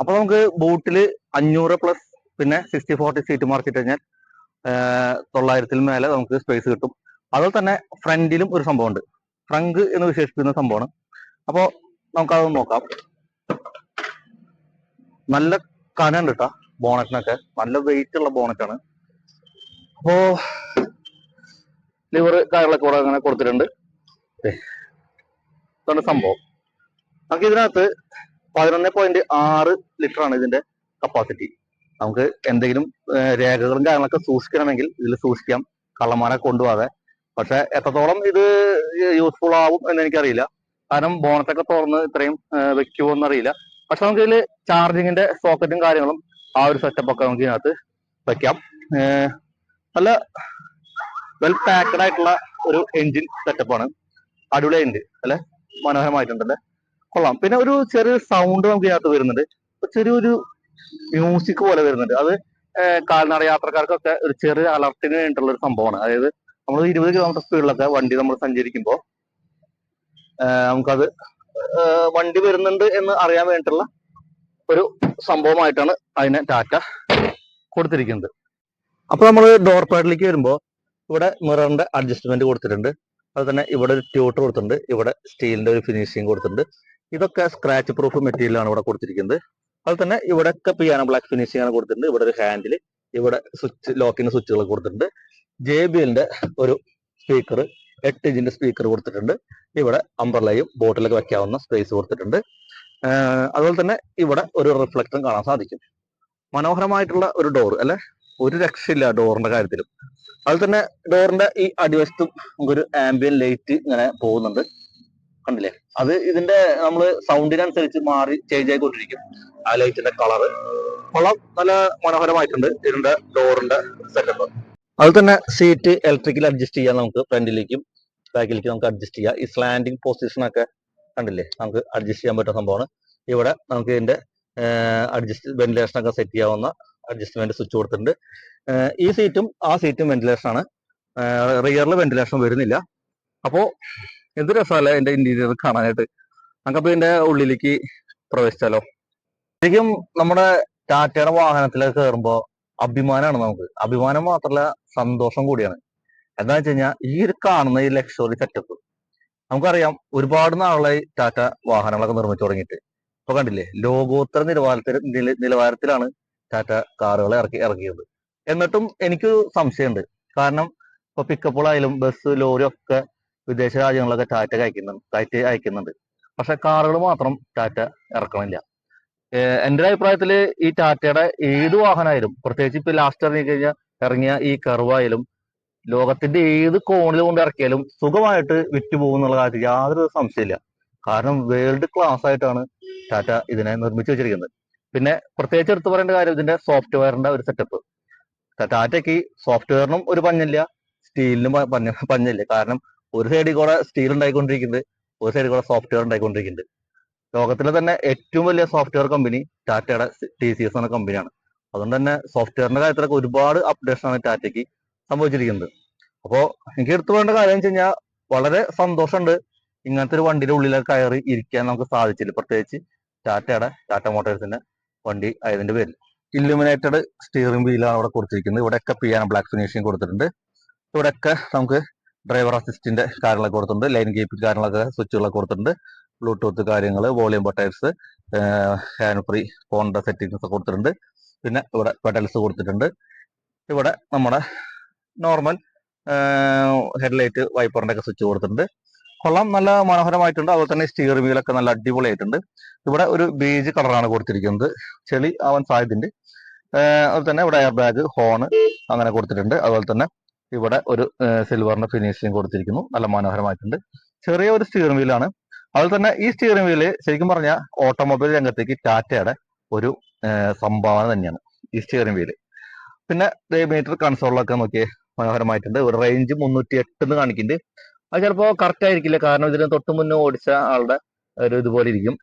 അപ്പൊ നമുക്ക് ബോട്ടിൽ അഞ്ഞൂറ് പ്ലസ് പിന്നെ സിക്സ്റ്റി ഫോർട്ടി സീറ്റ് മാർക്കിട്ട് കഴിഞ്ഞാൽ തൊള്ളായിരത്തിൽ മേലെ നമുക്ക് സ്പേസ് കിട്ടും. അതുപോലെ തന്നെ ഫ്രണ്ടിലും ഒരു സംഭവമുണ്ട്. ഫ്രങ്ക് എന്ന് വിശേഷിപ്പിക്കുന്ന സംഭവമാണ്. അപ്പോ നമുക്കത് നോക്കാം. നല്ല കനണ്ട് കേട്ടോ ബോണറ്റിനൊക്കെ നല്ല വെയിറ്റ് ഉള്ള ബോണറ്റാണ് അപ്പോ ലിവർ കാര്യങ്ങളൊക്കെ കൂടെ അങ്ങനെ കൊടുത്തിട്ടുണ്ട്. ഇതാണ് സംഭവം. നമുക്ക് ഇതിനകത്ത് പതിനൊന്ന് പോയിന്റ് ആറ് ലിറ്റർ ആണ് ഇതിന്റെ കപ്പാസിറ്റി നമുക്ക് എന്തെങ്കിലും രേഖകളും കാര്യങ്ങളൊക്കെ സൂക്ഷിക്കണമെങ്കിൽ ഇതിൽ സൂക്ഷിക്കാം. കള്ളന്മാരെ കൊണ്ടുപോകാതെ. പക്ഷെ എത്രത്തോളം ഇത് യൂസ്ഫുൾ ആവും എന്ന് എനിക്കറിയില്ല. കാരണം ബോണറ്റൊക്കെ തുറന്ന് ഇത്രയും വെക്കുമോ എന്നറിയില്ല. പക്ഷെ നമുക്ക് ഇതിൽ ചാർജിങ്ങിന്റെ സോക്കറ്റും കാര്യങ്ങളും ആ ഒരു സെറ്റപ്പ് ഒക്കെ നമുക്ക് ഇതിനകത്ത് വെക്കാം. നല്ല വെൽ പാക്കഡ് ആയിട്ടുള്ള ഒരു എഞ്ചിൻ സെറ്റപ്പാണ് അടിപൊളി ഉണ്ട് അല്ലെ? മനോഹരമായിട്ടുണ്ടല്ലേ കൊള്ളാം. പിന്നെ ഒരു ചെറിയൊരു സൗണ്ട് നമുക്ക് ഇതിനകത്ത് വരുന്നുണ്ട്. ചെറിയൊരു മ്യൂസിക് പോലെ വരുന്നുണ്ട്. അത് കാൽനട യാത്രക്കാർക്കൊക്കെ ഒരു ചെറിയ അലർട്ടിന് വേണ്ടിയിട്ടുള്ള ഒരു സംഭവമാണ്. അതായത് നമ്മൾ ഇരുപത് കിലോമീറ്റർ സ്പീഡിലൊക്കെ വണ്ടി നമ്മൾ സഞ്ചരിക്കുമ്പോൾ നമുക്കത് വണ്ടി വരുന്നുണ്ട് എന്ന് അറിയാൻ വേണ്ടിയിട്ടുള്ള ഒരു സംഭവമായിട്ടാണ് അതിനെ ടാറ്റ കൊടുത്തിരിക്കുന്നത്. അപ്പോൾ നമ്മൾ ഡോർ പാഡിലേക്ക് വരുമ്പോൾ ഇവിടെ മിററിന്റെ അഡ്ജസ്റ്റ്മെന്റ് കൊടുത്തിട്ടുണ്ട്. അതുപോലെ തന്നെ ഇവിടെ ഒരു ട്യൂട്ടർ കൊടുത്തിട്ടുണ്ട്. ഇവിടെ സ്റ്റീലിന്റെ ഒരു ഫിനിഷിങ് കൊടുത്തിട്ടുണ്ട്. ഇതൊക്കെ സ്ക്രാച്ച് പ്രൂഫ് മെറ്റീരിയൽ ആണ് ഇവിടെ കൊടുത്തിരിക്കുന്നത്. അതുപോലെ തന്നെ ഇവിടെയൊക്കെ പിയാനോ ബ്ലാക്ക് ഫിനിഷിംഗ് ആണ് കൊടുത്തിട്ടുണ്ട്. ഇവിടെ ഒരു ഹാൻഡിൽ ഇവിടെ സ്വിച്ച് ലോക്കിന്റെ സ്വിച്ചുകൾ കൊടുത്തിട്ടുണ്ട്. ജെ ബി എല്ലിന്റെ ഒരു സ്പീക്കർ എട്ട് ഇഞ്ചിന്റെ സ്പീക്കർ കൊടുത്തിട്ടുണ്ട്. ഇവിടെ അമ്പർലയും ബോട്ടിലൊക്കെ വെക്കാവുന്ന സ്പേസ് കൊടുത്തിട്ടുണ്ട്. അതുപോലെ തന്നെ ഇവിടെ ഒരു റിഫ്ലക്ടറും കാണാൻ സാധിക്കും. മനോഹരമായിട്ടുള്ള ഒരു ഡോർ അല്ലെ? ഒരു രക്ഷയില്ല ഡോറിന്റെ കാര്യത്തിലും. അതുപോലെ തന്നെ ഡോറിന്റെ ഈ അടിവശത്തും നമുക്കൊരു ആംബിയൻ ലൈറ്റ് ഇങ്ങനെ പോകുന്നുണ്ട്. കണ്ടില്ലേ? അത് ഇതിന്റെ നമ്മൾ സൗണ്ടിനനുസരിച്ച് മാറി ചേഞ്ച് ആയിക്കൊണ്ടിരിക്കും. ആ ലൈറ്റിന്റെ കളറ് കൊള്ളാം. നല്ല മനോഹരമായിട്ടുണ്ട്. ഇതിന്റെ ഡോറിന്റെ സെറ്റപ്പ് അത് തന്നെ സീറ്റ് ഇലക്ട്രിക്കൽ അഡ്ജസ്റ്റ് ചെയ്യാൻ നമുക്ക് ഫ്രണ്ടിലേക്കും ബാക്കിലേക്കും നമുക്ക് അഡ്ജസ്റ്റ് ചെയ്യാം. ഈ സ്ലാൻഡിങ് പൊസിഷനൊക്കെ കണ്ടില്ലേ? നമുക്ക് അഡ്ജസ്റ്റ് ചെയ്യാൻ പറ്റുന്ന സംഭവമാണ്. ഇവിടെ നമുക്ക് ഇതിന്റെ അഡ്ജസ്റ്റ് വെന്റിലേഷൻ ഒക്കെ സെറ്റ് ചെയ്യാവുന്ന അഡ്ജസ്റ്റ്മെന്റ് സ്വിച്ച് കൊടുത്തിട്ടുണ്ട്. ഈ സീറ്റും ആ സീറ്റും വെന്റിലേഷൻ ആണ്. റിയറിൽ വെന്റിലേഷൻ വരുന്നില്ല. അപ്പോ എന്ത് രസമല്ല എന്റെ ഇന്റീരിയർ കാണാനായിട്ട്? നമുക്കപ്പോ ഇതിന്റെ ഉള്ളിലേക്ക് പ്രവേശിച്ചാലോ? ശരിക്കും നമ്മുടെ ടാറ്റയുടെ വാഹനത്തിലൊക്കെ കയറുമ്പോ അഭിമാനമാണ് നമുക്ക്. അഭിമാനം മാത്രമല്ല സന്തോഷം കൂടിയാണ്. എന്താ വെച്ച് കഴിഞ്ഞാൽ ഈ ഒരു കാണുന്ന ഈ ലക്ഷറി സെറ്റപ്പ് നമുക്കറിയാം ഒരുപാട് നാളായി ടാറ്റ വാഹനങ്ങളൊക്കെ നിർമ്മിച്ചു തുടങ്ങിയിട്ട്. ഇപ്പൊ കണ്ടില്ലേ ലോകോത്തര നിലവാരത്തിൽ നില- നിലവാരത്തിലാണ് ടാറ്റ കാറുകൾ ഇറക്കി ഇറക്കിയത്. എന്നിട്ടും എനിക്ക് സംശയമുണ്ട്. കാരണം ഇപ്പൊ പിക്കപ്പുകളായാലും ബസ് ലോറി ഒക്കെ വിദേശ രാജ്യങ്ങളിലൊക്കെ ടാറ്റ അയക്കുന്നുണ്ട് ടാറ്റ അയക്കുന്നുണ്ട്. പക്ഷെ കാറുകൾ മാത്രം ടാറ്റ ഇറക്കണില്ല. ഒരു അഭിപ്രായത്തിൽ ഈ ടാറ്റയുടെ ഏത് വാഹനമായാലും പ്രത്യേകിച്ച് ഇപ്പൊ ലാസ്റ്റ് ഇറങ്ങി കഴിഞ്ഞാൽ ഇറങ്ങിയ ഈ കർവായാലും ലോകത്തിന്റെ ഏത് കോണിൽ കൊണ്ട് ഇറക്കിയാലും സുഖമായിട്ട് വിറ്റ് പോകും എന്നുള്ള കാര്യത്തിൽ യാതൊരു സംശയമില്ല. കാരണം വേൾഡ് ക്ലാസ് ആയിട്ടാണ് ടാറ്റ ഇതിനെ നിർമ്മിച്ചു വെച്ചിരിക്കുന്നത്. പിന്നെ പ്രത്യേകിച്ച് എടുത്തു പറയേണ്ട കാര്യം ഇതിന്റെ സോഫ്റ്റ്വെയറിന്റെ ഒരു സെറ്റപ്പ് ടാറ്റയ്ക്ക് സോഫ്റ്റ്വെയറിനും ഒരു പഞ്ഞില്ല സ്റ്റീലിനും പഞ്ഞില്ല. കാരണം ഒരു സൈഡിൽ കൂടെ സ്റ്റീൽ ഉണ്ടായിക്കൊണ്ടിരിക്കുന്നത് ഒരു സൈഡിൽ കൂടെ സോഫ്റ്റ്വെയർ ഉണ്ടായിക്കൊണ്ടിരിക്കുന്നുണ്ട്. ലോകത്തിലെ തന്നെ ഏറ്റവും വലിയ സോഫ്റ്റ്വെയർ കമ്പനി ടാറ്റയുടെ ടി സി എസ് എന്ന കമ്പനിയാണ് അതുകൊണ്ട് തന്നെ സോഫ്റ്റ്വെയറിന്റെ കാര്യത്തിലൊക്കെ ഒരുപാട് അപ്ഡേഷൻ ആണ് ടാറ്റയ്ക്ക് സംഭവിച്ചിരിക്കുന്നത്. അപ്പോ എനിക്ക് എടുത്തു വേണ്ട കാര്യം വെച്ച് കഴിഞ്ഞാൽ വളരെ സന്തോഷമുണ്ട് ഇങ്ങനത്തെ ഒരു വണ്ടിയുടെ ഉള്ളിലൊക്കെ കയറി ഇരിക്കാൻ നമുക്ക് സാധിച്ചില്ല. പ്രത്യേകിച്ച് ടാറ്റയുടെ ടാറ്റ മോട്ടോഴ്സിന്റെ വണ്ടി ആയതിന്റെ പേരിൽ. ഇല്ലുമിനേറ്റഡ് സ്റ്റിയറിംഗ് വീലാണ് അവിടെ കൊടുത്തിരിക്കുന്നത്. ഇവിടെയൊക്കെ പിയാനോ ബ്ലാക്ക് ഫിനിഷിംഗ് കൊടുത്തിട്ടുണ്ട്. ഇവിടെയൊക്കെ നമുക്ക് ഡ്രൈവർ അസിസ്റ്റിന്റെ കാര്യങ്ങളൊക്കെ കൊടുത്തിട്ടുണ്ട്. ലൈൻ കീപ്പിംഗ് കാര്യങ്ങളൊക്കെ സ്വിച്ചുകളൊക്കെ കൊടുത്തിട്ടുണ്ട്. ബ്ലൂടൂത്ത് കാര്യങ്ങൾ വോളിയം ബട്ടേഴ്സ് ഹാൻഡ് ഫ്രീ ഫോണിന്റെ സെറ്റിംഗ്സ് ഒക്കെ കൊടുത്തിട്ടുണ്ട്. പിന്നെ ഇവിടെ പെഡൽസ് കൊടുത്തിട്ടുണ്ട്. ഇവിടെ നമ്മുടെ നോർമൽ ഹെഡ്ലൈറ്റ് വൈപ്പറിന്റെ ഒക്കെ സ്വിച്ച് കൊടുത്തിട്ടുണ്ട്. കൊള്ളാം. നല്ല മനോഹരമായിട്ടുണ്ട്. അതുപോലെ തന്നെ സ്റ്റിയർ വീലൊക്കെ നല്ല അടിപൊളിയായിട്ടുണ്ട്. ഇവിടെ ഒരു ബീജ് കളറാണ് കൊടുത്തിരിക്കുന്നത്. ചെളി ആവാൻ സാധ്യതയുണ്ട്. അതുപോലെ തന്നെ ഇവിടെ എയർ ബാഗ് ഹോണ് അങ്ങനെ കൊടുത്തിട്ടുണ്ട്. അതുപോലെ തന്നെ ഇവിടെ ഒരു സിൽവറിന്റെ ഫിനിഷിങ് കൊടുത്തിരിക്കുന്നു. നല്ല മനോഹരമായിട്ടുണ്ട്. ചെറിയ ഒരു സ്റ്റിയറിംഗ് വീലാണ് അതുപോലെ തന്നെ ഈ സ്റ്റിയറിംഗ് വീൽ ശരിക്കും പറഞ്ഞാൽ ഓട്ടോമൊബൈൽ രംഗത്തേക്ക് ടാറ്റയുടെ ഒരു സംഭാവന തന്നെയാണ് ഈ സ്റ്റിയറിംഗ് വീൽ പിന്നെ മീറ്റർ കൺസോളിലൊക്കെ നോക്കിയേ മനോഹരമായിട്ടുണ്ട്. ഒരു റേഞ്ച് മുന്നൂറ്റി എട്ട് എന്ന് കാണിക്കുന്നുണ്ട് അത് ചിലപ്പോൾ കറക്റ്റ് ആയിരിക്കില്ല. കാരണം ഇതിന് തൊട്ട് മുന്നേ ഓടിച്ച ആളുടെ ഒരു ഇതുപോലെ ഇരിക്കും.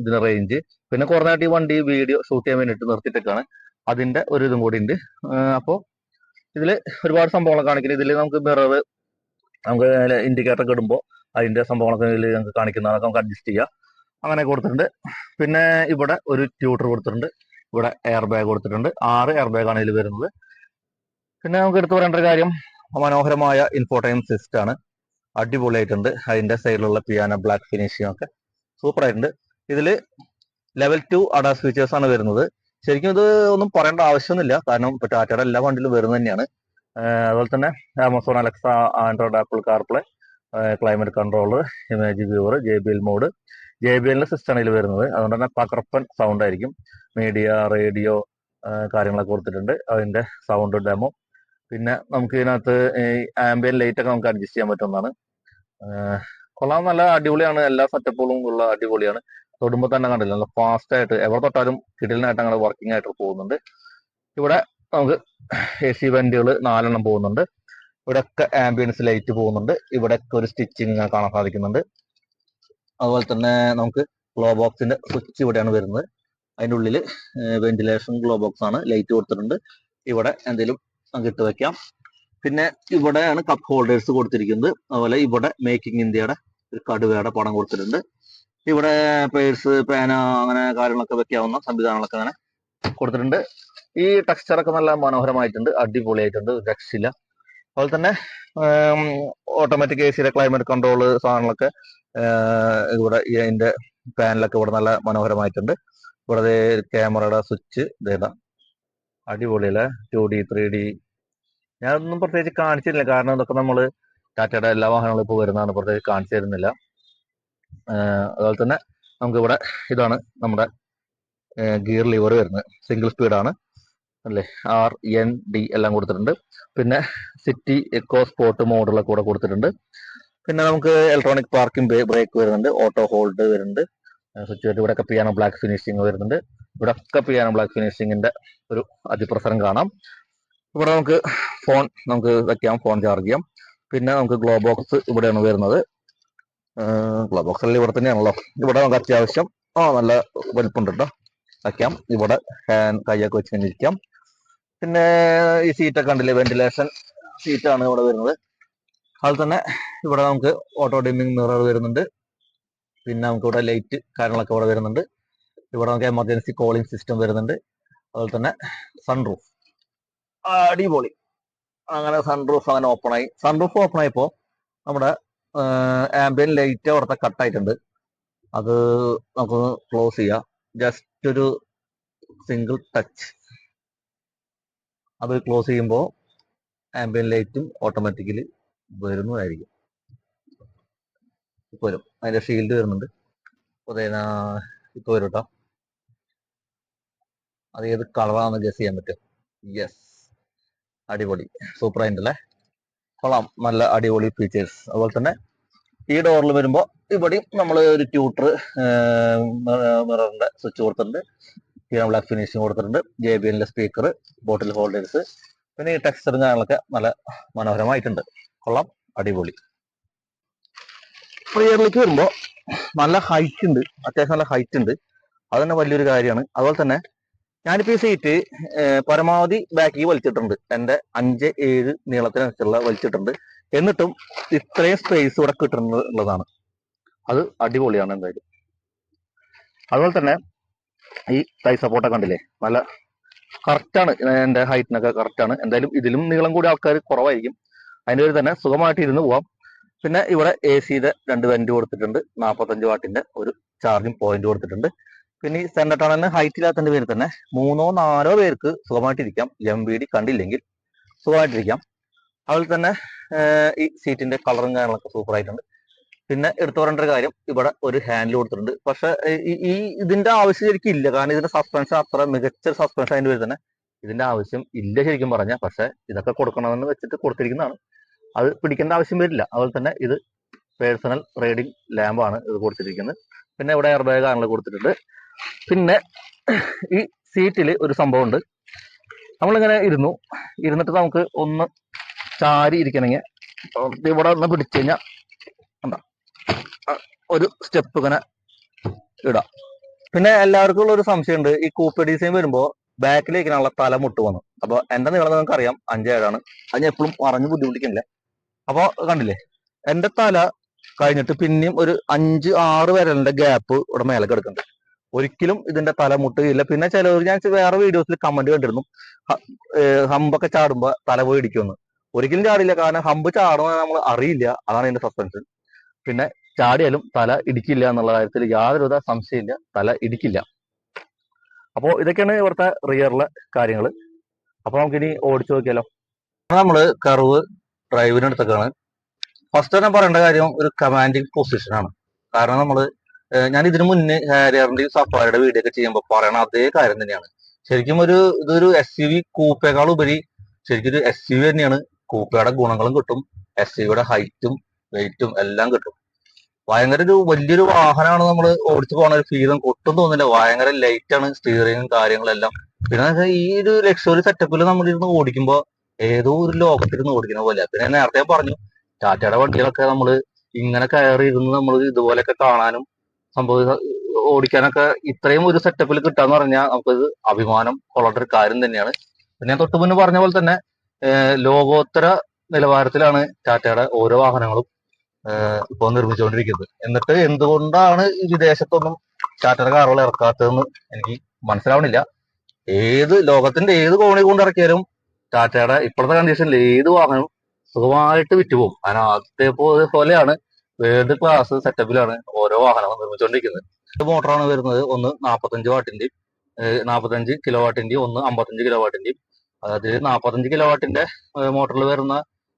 ഇതിന് റേഞ്ച് പിന്നെ കുറേ ഈ വണ്ടി വീഡിയോ ഷൂട്ട് ചെയ്യാൻ വേണ്ടിയിട്ട് നിർത്തിയിട്ടൊക്കെയാണ് അതിന്റെ ഒരു ഇതും കൂടി ഉണ്ട് അപ്പോൾ ഇതിൽ ഒരുപാട് സംഭവങ്ങൾ കാണിക്കുന്നത് ഇതിൽ നമുക്ക് മിറർ നമുക്ക് ഇൻഡിക്കേറ്റർ ഒക്കെ ഇടുമ്പോൾ അതിന്റെ സംഭവങ്ങളൊക്കെ ഇതിൽ നമുക്ക് കാണിക്കുന്നതൊക്കെ നമുക്ക് അഡ്ജസ്റ്റ് ചെയ്യാം. അങ്ങനെ കൊടുത്തിട്ടുണ്ട്. പിന്നെ ഇവിടെ ഒരു ട്യൂട്ടർ കൊടുത്തിട്ടുണ്ട്. ഇവിടെ എയർ ബാഗ് കൊടുത്തിട്ടുണ്ട്. ആറ് എയർ ബാഗ് ആണ് ഇതിൽ വരുന്നത്. പിന്നെ നമുക്ക് എടുത്തു പറയേണ്ട ഒരു കാര്യം മനോഹരമായ ഇൻഫോടൈം സിസ്റ്റം ആണ്. അടിപൊളിയായിട്ടുണ്ട്. അതിന്റെ സൈഡിലുള്ള പിയാനോ ബ്ലാക്ക് ഫിനിഷിംഗ് ഒക്കെ. സൂപ്പർ ആയിട്ടുണ്ട് ഇതിൽ ലെവൽ ടു അഡാസ് ഫീച്ചേഴ്സ് ആണ് വരുന്നത്. ശരിക്കും ഇത് ഒന്നും പറയേണ്ട ആവശ്യമൊന്നുമില്ല. കാരണം ഇപ്പൊ ടാറ്റയുടെ എല്ലാ വണ്ടിയിലും വരുന്നത് തന്നെയാണ്. അതുപോലെ തന്നെ Amazon Alexa Android Apple CarPlay climate controller image viewer J B L mode. J B എല്ലിന്റെ സിസ്റ്റമാണ് ഇതിൽ വരുന്നത്. അതുകൊണ്ട് തന്നെ പകർപ്പൻ സൗണ്ട് ആയിരിക്കും. മീഡിയ റേഡിയോ കാര്യങ്ങളൊക്കെ കൊടുത്തിട്ടുണ്ട്. അതിന്റെ സൗണ്ട് ഡെമോ. പിന്നെ നമുക്ക് ഇതിനകത്ത് ഈ ആംബിയൻ ലൈറ്റ് ഒക്കെ നമുക്ക് അഡ്ജസ്റ്റ് ചെയ്യാൻ പറ്റുന്നതാണ്. കൊള്ളാം. നല്ല അടിപൊളിയാണ്. എല്ലാ സെറ്റപ്പുകളും ഉള്ള അടിപൊളിയാണ്. തൊടുമ്പോൾ തന്നെ കണ്ടില്ല? നല്ല ഫാസ്റ്റ് ആയിട്ട് എവിടെ തൊട്ടാലും കിടിലിനായിട്ട് അങ്ങനെ വർക്കിംഗ് ആയിട്ട് പോകുന്നുണ്ട്. ഇവിടെ നമുക്ക് എ സി വെന്റുകൾ നാലെണ്ണം പോകുന്നുണ്ട്. ഇവിടെയൊക്കെ ആംബിയൻസ് ലൈറ്റ് പോകുന്നുണ്ട്. ഇവിടെയൊക്കെ ഒരു സ്റ്റിച്ചിങ് കാണാൻ സാധിക്കുന്നുണ്ട്. അതുപോലെ തന്നെ നമുക്ക് ഗ്ലോ ബോക്സിന്റെ സ്വിച്ച് ഇവിടെയാണ് വരുന്നത്. അതിന്റെ ഉള്ളിൽ വെന്റിലേഷൻ ഗ്ലോ ബോക്സ് ആണ്. ലൈറ്റ് കൊടുത്തിട്ടുണ്ട്. ഇവിടെ എന്തെങ്കിലും നമുക്ക് ഇട്ട് വെക്കാം. പിന്നെ ഇവിടെയാണ് കപ്പ് ഹോൾഡേഴ്സ് കൊടുത്തിരിക്കുന്നത്. അതുപോലെ ഇവിടെ മേക്കിംഗ് ഇന്ത്യയുടെ ഒരു കടുവയുടെ പടം കൊടുത്തിട്ടുണ്ട്. ഇവിടെ പേഴ്സ് പേന അങ്ങനെ കാര്യങ്ങളൊക്കെ വെക്കാവുന്ന സംവിധാനങ്ങളൊക്കെ അങ്ങനെ കൊടുത്തിട്ടുണ്ട്. ഈ ടെക്സ്ചർ ഒക്കെ നല്ല മനോഹരമായിട്ടുണ്ട് അടിപൊളിയായിട്ടുണ്ട് രക്ഷില്ല അതുപോലെ തന്നെ ഓട്ടോമാറ്റിക് എ സിയുടെ ക്ലൈമറ്റ് കൺട്രോൾ സാധനങ്ങളൊക്കെ ഇവിടെ ഇതിന്റെ പാനലൊക്കെ ഇവിടെ നല്ല മനോഹരമായിട്ടുണ്ട്. ഇവിടെ ക്യാമറയുടെ സ്വിച്ച് ഇതേതാ അടിപൊളിയല്ലേ ടു ഡി ത്രീ ഡി ഞാനൊന്നും പ്രത്യേകിച്ച് കാണിച്ചിരുന്നില്ല കാരണം ഇതൊക്കെ നമ്മൾ ടാറ്റയുടെ എല്ലാ വാഹനങ്ങളും ഇപ്പോൾ വരുന്നതാണ്. പ്രത്യേകിച്ച് കാണിച്ചു തരുന്നില്ല. അതുപോലെ തന്നെ നമുക്ക് ഇവിടെ ഇതാണ് നമ്മുടെ ഗിയർ ലിവർ വരുന്നത്. സിംഗിൾ സ്പീഡാണ് അല്ലേ? ആർ എൻ ഡി എല്ലാം കൊടുത്തിട്ടുണ്ട്. പിന്നെ സിറ്റി എക്കോ സ്പോർട്ട് മോഡലൊക്കെ കൂടെ കൊടുത്തിട്ടുണ്ട്. പിന്നെ നമുക്ക് ഇലക്ട്രോണിക് പാർക്കിംഗ് ബ്രേക്ക് വരുന്നുണ്ട്. ഓട്ടോ ഹോൾഡ് വരുന്നുണ്ട്. സ്വിച്ച് ആയിട്ട് ഇവിടെ ഒക്കെ പിയാനോ ബ്ലാക്ക് ഫിനിഷിംഗ് വരുന്നുണ്ട്. ഇവിടെ ഒക്കെ പിയാനോ ബ്ലാക്ക് ഫിനിഷിങ്ങിന്റെ ഒരു അതിപ്രസരം കാണാം. ഇവിടെ നമുക്ക് ഫോൺ നമുക്ക് വെക്കാം ഫോൺ ചാർജ് ചെയ്യാം. പിന്നെ നമുക്ക് ഗ്ലോ ബോക്സ് ഇവിടെയാണ് വരുന്നത്. ഗ്ലോ ബോക്സ് അല്ല ഇവിടെ തന്നെയാണല്ലോ. ഇവിടെ നമുക്ക് അത്യാവശ്യം ആ നല്ല വലിപ്പുണ്ട് കേട്ടോ. വയ്ക്കാം. ഇവിടെ കൈയൊക്കെ വെച്ച് കഴിഞ്ഞ് ഇരിക്കാം പിന്നെ ഈ സീറ്റൊക്കെ ഉണ്ടല്ലേ വെന്റിലേഷൻ സീറ്റാണ് ഇവിടെ വരുന്നത്. അതിൽ തന്നെ ഇവിടെ നമുക്ക് ഓട്ടോ ഡിമ്മിങ് മിറർ വരുന്നുണ്ട്. പിന്നെ നമുക്ക് ഇവിടെ ലൈറ്റ് കാര്യങ്ങളൊക്കെ ഇവിടെ വരുന്നുണ്ട്. ഇവിടെ നമുക്ക് എമർജൻസി കോളിംഗ് സിസ്റ്റം വരുന്നുണ്ട്. അതുപോലെ തന്നെ സൺറൂഫ് അടിപൊളി അങ്ങനെ സൺറൂഫ് അങ്ങനെ ഓപ്പൺ ആയി. സൺറൂഫ് ഓപ്പൺ ആയപ്പോ നമ്മുടെ ആംബിയൻ ലൈറ്റ് അവിടുത്തെ കട്ടായിട്ടുണ്ട് അത് നമുക്ക് ക്ലോസ് ചെയ്യാം. ജസ്റ്റ് ഒരു സിംഗിൾ ടച്ച് അത് ക്ലോസ് ചെയ്യുമ്പോൾ ആംബിയൻ ലൈറ്റും ഓട്ടോമാറ്റിക്കലി വരുന്നതായിരിക്കും. ഇപ്പോൾ വരും. അതിന്റെ ഷീൽഡ് വരുന്നുണ്ട്. അപ്പൊ ഇപ്പോൾ വരും കേട്ടോ അത് ഏത് കളറാണെന്ന് ഗസ് ചെയ്യാൻ പറ്റും? യെസ് അടിപൊളി. സൂപ്പർ ആയിട്ടല്ലേ കൊള്ളാം. നല്ല അടിപൊളി ഫീച്ചേഴ്സ് അതുപോലെ തന്നെ ഈ ഡോറിൽ വരുമ്പോൾ ഇവിടെയും നമ്മൾ ഒരു ട്യൂട്ടർ മിററിന്റെ സ്വിച്ച് കൊടുത്തിട്ടുണ്ട്. പിന്നെ ബ്ലാക്ക് ഫിനിഷിങ് കൊടുത്തിട്ടുണ്ട്. ജെ ബി എല്ലിന്റെ സ്പീക്കർ ബോട്ടിൽ ഹോൾഡേഴ്സ് പിന്നെ ഈ ടെക്സ്ചറും കാര്യങ്ങളൊക്കെ നല്ല മനോഹരമായിട്ടുണ്ട്. കൊള്ളാം. അടിപൊളി. റിയറിലേക്ക് വരുമ്പോൾ നല്ല ഹൈറ്റ് ഉണ്ട്. അത്യാവശ്യം നല്ല ഹൈറ്റ് ഉണ്ട്. അത് തന്നെ വലിയൊരു കാര്യമാണ്. അതുപോലെ തന്നെ ഞാനിപ്പോ ഈ സീറ്റ് പരമാവധി ബാക്കിൽ വലിച്ചിട്ടുണ്ട്. എന്റെ അഞ്ച് ഏഴ് നീളത്തിനനുസരിച്ചുള്ള വലിച്ചിട്ടുണ്ട്. എന്നിട്ടും ഇത്രയും സ്പേസ് ഇവിടെ കിട്ടുന്നുള്ളതാണ് അത് അടിപൊളിയാണ് എന്തായാലും. അതുപോലെ തന്നെ ഈ തൈ സപ്പോർട്ടൊക്കെ കണ്ടില്ലേ? നല്ല കറക്റ്റാണ് എന്റെ ഹൈറ്റിനൊക്കെ കറക്റ്റാണ് എന്തായാലും ഇതിലും നീളം കൂടി ആൾക്കാർ കുറവായിരിക്കും. അതിന്റെ ഒരു തന്നെ സുഖമായിട്ട് ഇരുന്ന് പോവാം. പിന്നെ ഇവിടെ എ സിയുടെ രണ്ട് വെന്റ് കൊടുത്തിട്ടുണ്ട്. നാൽപ്പത്തഞ്ച് വാട്ടിന്റെ ഒരു ചാർജിങ് പോയിന്റ് കൊടുത്തിട്ടുണ്ട്. പിന്നെ ഈ സെന്റർ ടണലിന് ഹൈറ്റ് ഇല്ലാത്തതിന്റെ പേരിൽ തന്നെ മൂന്നോ നാലോ പേർക്ക് സുഖമായിട്ടിരിക്കാം. എം വി ഡി കണ്ടില്ലെങ്കിൽ സുഖമായിട്ടിരിക്കാം. അതുപോലെ തന്നെ ഈ സീറ്റിന്റെ കളറും കാര്യങ്ങളൊക്കെ സൂപ്പർ ആയിട്ടുണ്ട്. പിന്നെ എടുത്തു പറയേണ്ട ഒരു കാര്യം ഇവിടെ ഒരു ഹാൻഡിൽ കൊടുത്തിട്ടുണ്ട്. പക്ഷെ ഈ ഇതിന്റെ ആവശ്യം ശരിക്കും ഇല്ല. കാരണം ഇതിന്റെ സസ്പെൻഷൻ അത്ര മികച്ച സസ്പെൻഷൻ അതിന്റെ പേര് തന്നെ ഇതിന്റെ ആവശ്യം ഇല്ല ശരിക്കും പറഞ്ഞാൽ. പക്ഷെ ഇതൊക്കെ കൊടുക്കണമെന്ന് വെച്ചിട്ട് കൊടുത്തിരിക്കുന്നതാണ്. അത് പിടിക്കേണ്ട ആവശ്യം വരില്ല. അതുപോലെ തന്നെ ഇത് പേഴ്സണൽ റൈഡിംഗ് ലാമ്പാണ് ഇത് കൊടുത്തിരിക്കുന്നത്. പിന്നെ ഇവിടെ എയർ ബാഗ് ആണല്ലോ കൊടുത്തിട്ടുണ്ട്. പിന്നെ ഈ സീറ്റിൽ ഒരു സംഭവമുണ്ട്. നമ്മളിങ്ങനെ ഇരുന്നു. ഇരുന്നിട്ട് നമുക്ക് ഒന്ന് ചാരി ഇരിക്കണമെങ്കിൽ ഇവിടെ ഒന്ന് പിടിച്ചു കഴിഞ്ഞാൽ എന്താ? ഒരു സ്റ്റെപ്പ് ഇങ്ങനെ ഇടാം. പിന്നെ എല്ലാവർക്കും ഉള്ള ഒരു സംശയമുണ്ട്. ഈ കൂപ്പ ഡിസൈൻ വരുമ്പോൾ ബാക്കിലേക്കാണുള്ള തല മുട്ട് വന്നു. അപ്പോൾ എന്റെ നീളം നിങ്ങൾക്ക് അറിയാം അഞ്ചേഴാണ്. അത് ഞാൻ എപ്പോഴും പറഞ്ഞു ബുദ്ധിമുട്ടിക്കുന്നില്ല അപ്പോൾ കണ്ടില്ലേ? എന്റെ തല കഴിഞ്ഞിട്ട് പിന്നെയും ഒരു അഞ്ച് ആറ് വരലിന്റെ ഗ്യാപ്പ് ഇവിടെ മേലെ കിടക്കുന്നുണ്ട് ഒരിക്കലും ഇതിന്റെ തല മുട്ടുകയില്ല. പിന്നെ ചിലവർ ഞാൻ വേറെ വീഡിയോസിൽ കമന്റ് കണ്ടിരുന്നു. ഹമ്പൊക്കെ ചാടുമ്പോ തല പോയി ഇടിക്കുമെന്ന്. ഒരിക്കലും ചാടില്ല. കാരണം ഹമ്പ് ചാടുന്നത് നമ്മൾ അറിയില്ല. അതാണ് ഇതിന്റെ സസ്പെൻഷൻ പിന്നെ ചാടിയാലും തല ഇടിക്കില്ല എന്നുള്ള കാര്യത്തിൽ യാതൊരുവിധ സംശയമില്ല. തല ഇടിക്കില്ല. അപ്പോൾ ഇതൊക്കെയാണ് ഇവിടുത്തെ റിയറിലെ കാര്യങ്ങൾ അപ്പൊ നമുക്കിനി ഓടിച്ചു നോക്കിയാലോ. നമ്മൾ കർവ് ഡ്രൈവിനടുത്തൊക്കെയാണ് ഫസ്റ്റ് തന്നെ പറയേണ്ട കാര്യം ഒരു കമാൻഡിങ് പൊസിഷനാണ് കാരണം നമ്മൾ ഏഹ് ഞാൻ ഇതിനു മുന്നേ ഹാരിയറിന്റെയും സഫാരിയുടെ വീഡിയോ ഒക്കെ ചെയ്യുമ്പോൾ പറയണ അതേ കാര്യം തന്നെയാണ്. ശരിക്കും ഒരു ഇതൊരു എസ് യു വി കൂപ്പേക്കാൾ ഉപരി ശരിക്കും ഒരു എസ് യു വി തന്നെയാണ്. കൂപ്പയുടെ ഗുണങ്ങളും കിട്ടും എസ് സി വിയുടെ ഹൈറ്റും വെയിറ്റും എല്ലാം കിട്ടും. ഭയങ്കര ഒരു വലിയൊരു വാഹനമാണ് നമ്മൾ ഓടിച്ചു പോകുന്ന ഒരു ഫീലും ഒട്ടും തോന്നില്ല. ഭയങ്കര ലൈറ്റ് ആണ് സ്റ്റിയറിങ്ങും കാര്യങ്ങളെല്ലാം പിന്നെ ഈ ഒരു ലക്ഷറി സെറ്റപ്പിൽ നമ്മൾ ഇരുന്ന് ഓടിക്കുമ്പോൾ ഏതോ ഒരു ലോകത്തിരുന്ന് ഓടിക്കുന്ന പോലെ. പിന്നെ നേരത്തെ പറഞ്ഞു ടാറ്റയുടെ വണ്ടികളൊക്കെ നമ്മൾ ഇങ്ങനെ കയറി ഇരുന്ന് നമ്മൾ ഇതുപോലെയൊക്കെ കാണാനും സംഭവ ഓടിക്കാനൊക്കെ ഇത്രയും ഒരു സെറ്റപ്പിൽ കിട്ടാന്ന് പറഞ്ഞാൽ നമുക്കത് അഭിമാനം കൊള്ളേണ്ട ഒരു കാര്യം തന്നെയാണ്. പിന്നെ ഞാൻ തൊട്ട് മുന്നേ പറഞ്ഞ പോലെ തന്നെ ലോകോത്തര നിലവാരത്തിലാണ് ടാറ്റയുടെ ഓരോ വാഹനങ്ങളും ഇപ്പോൾ നിർമ്മിച്ചുകൊണ്ടിരിക്കുന്നത്. എന്നിട്ട് എന്തുകൊണ്ടാണ് ഈ വിദേശത്തൊന്നും ടാറ്റയുടെ കാറുകൾ ഇറക്കാത്തതെന്ന് എനിക്ക് മനസ്സിലാവണില്ല. ഏത് ലോകത്തിന്റെ ഏത് കോണി കൊണ്ട് ഇറക്കിയാലും ടാറ്റയുടെ ഇപ്പോഴത്തെ കണ്ടീഷനിൽ ഏത് വാഹനവും സുഖമായിട്ട് വിറ്റുപോകും. അതിനകത്തെ പോലെയാണ് വേൾഡ് ക്ലാസ് സെറ്റപ്പിലാണ് ഓരോ വാഹനങ്ങൾ നിർമ്മിച്ചുകൊണ്ടിരിക്കുന്നത് മോട്ടറാണ് വരുന്നത്. ഒന്ന് നാൽപ്പത്തഞ്ച് വാട്ടിന്റെയും നാൽപ്പത്തഞ്ച് കിലോ വാട്ടിന്റെയും ഒന്ന് അമ്പത്തഞ്ച് കിലോ വാട്ടിന്റെയും അതായത് നാൽപ്പത്തഞ്ച് കിലോ വാട്ടിന്റെ മോട്ടറിൽ വരുന്ന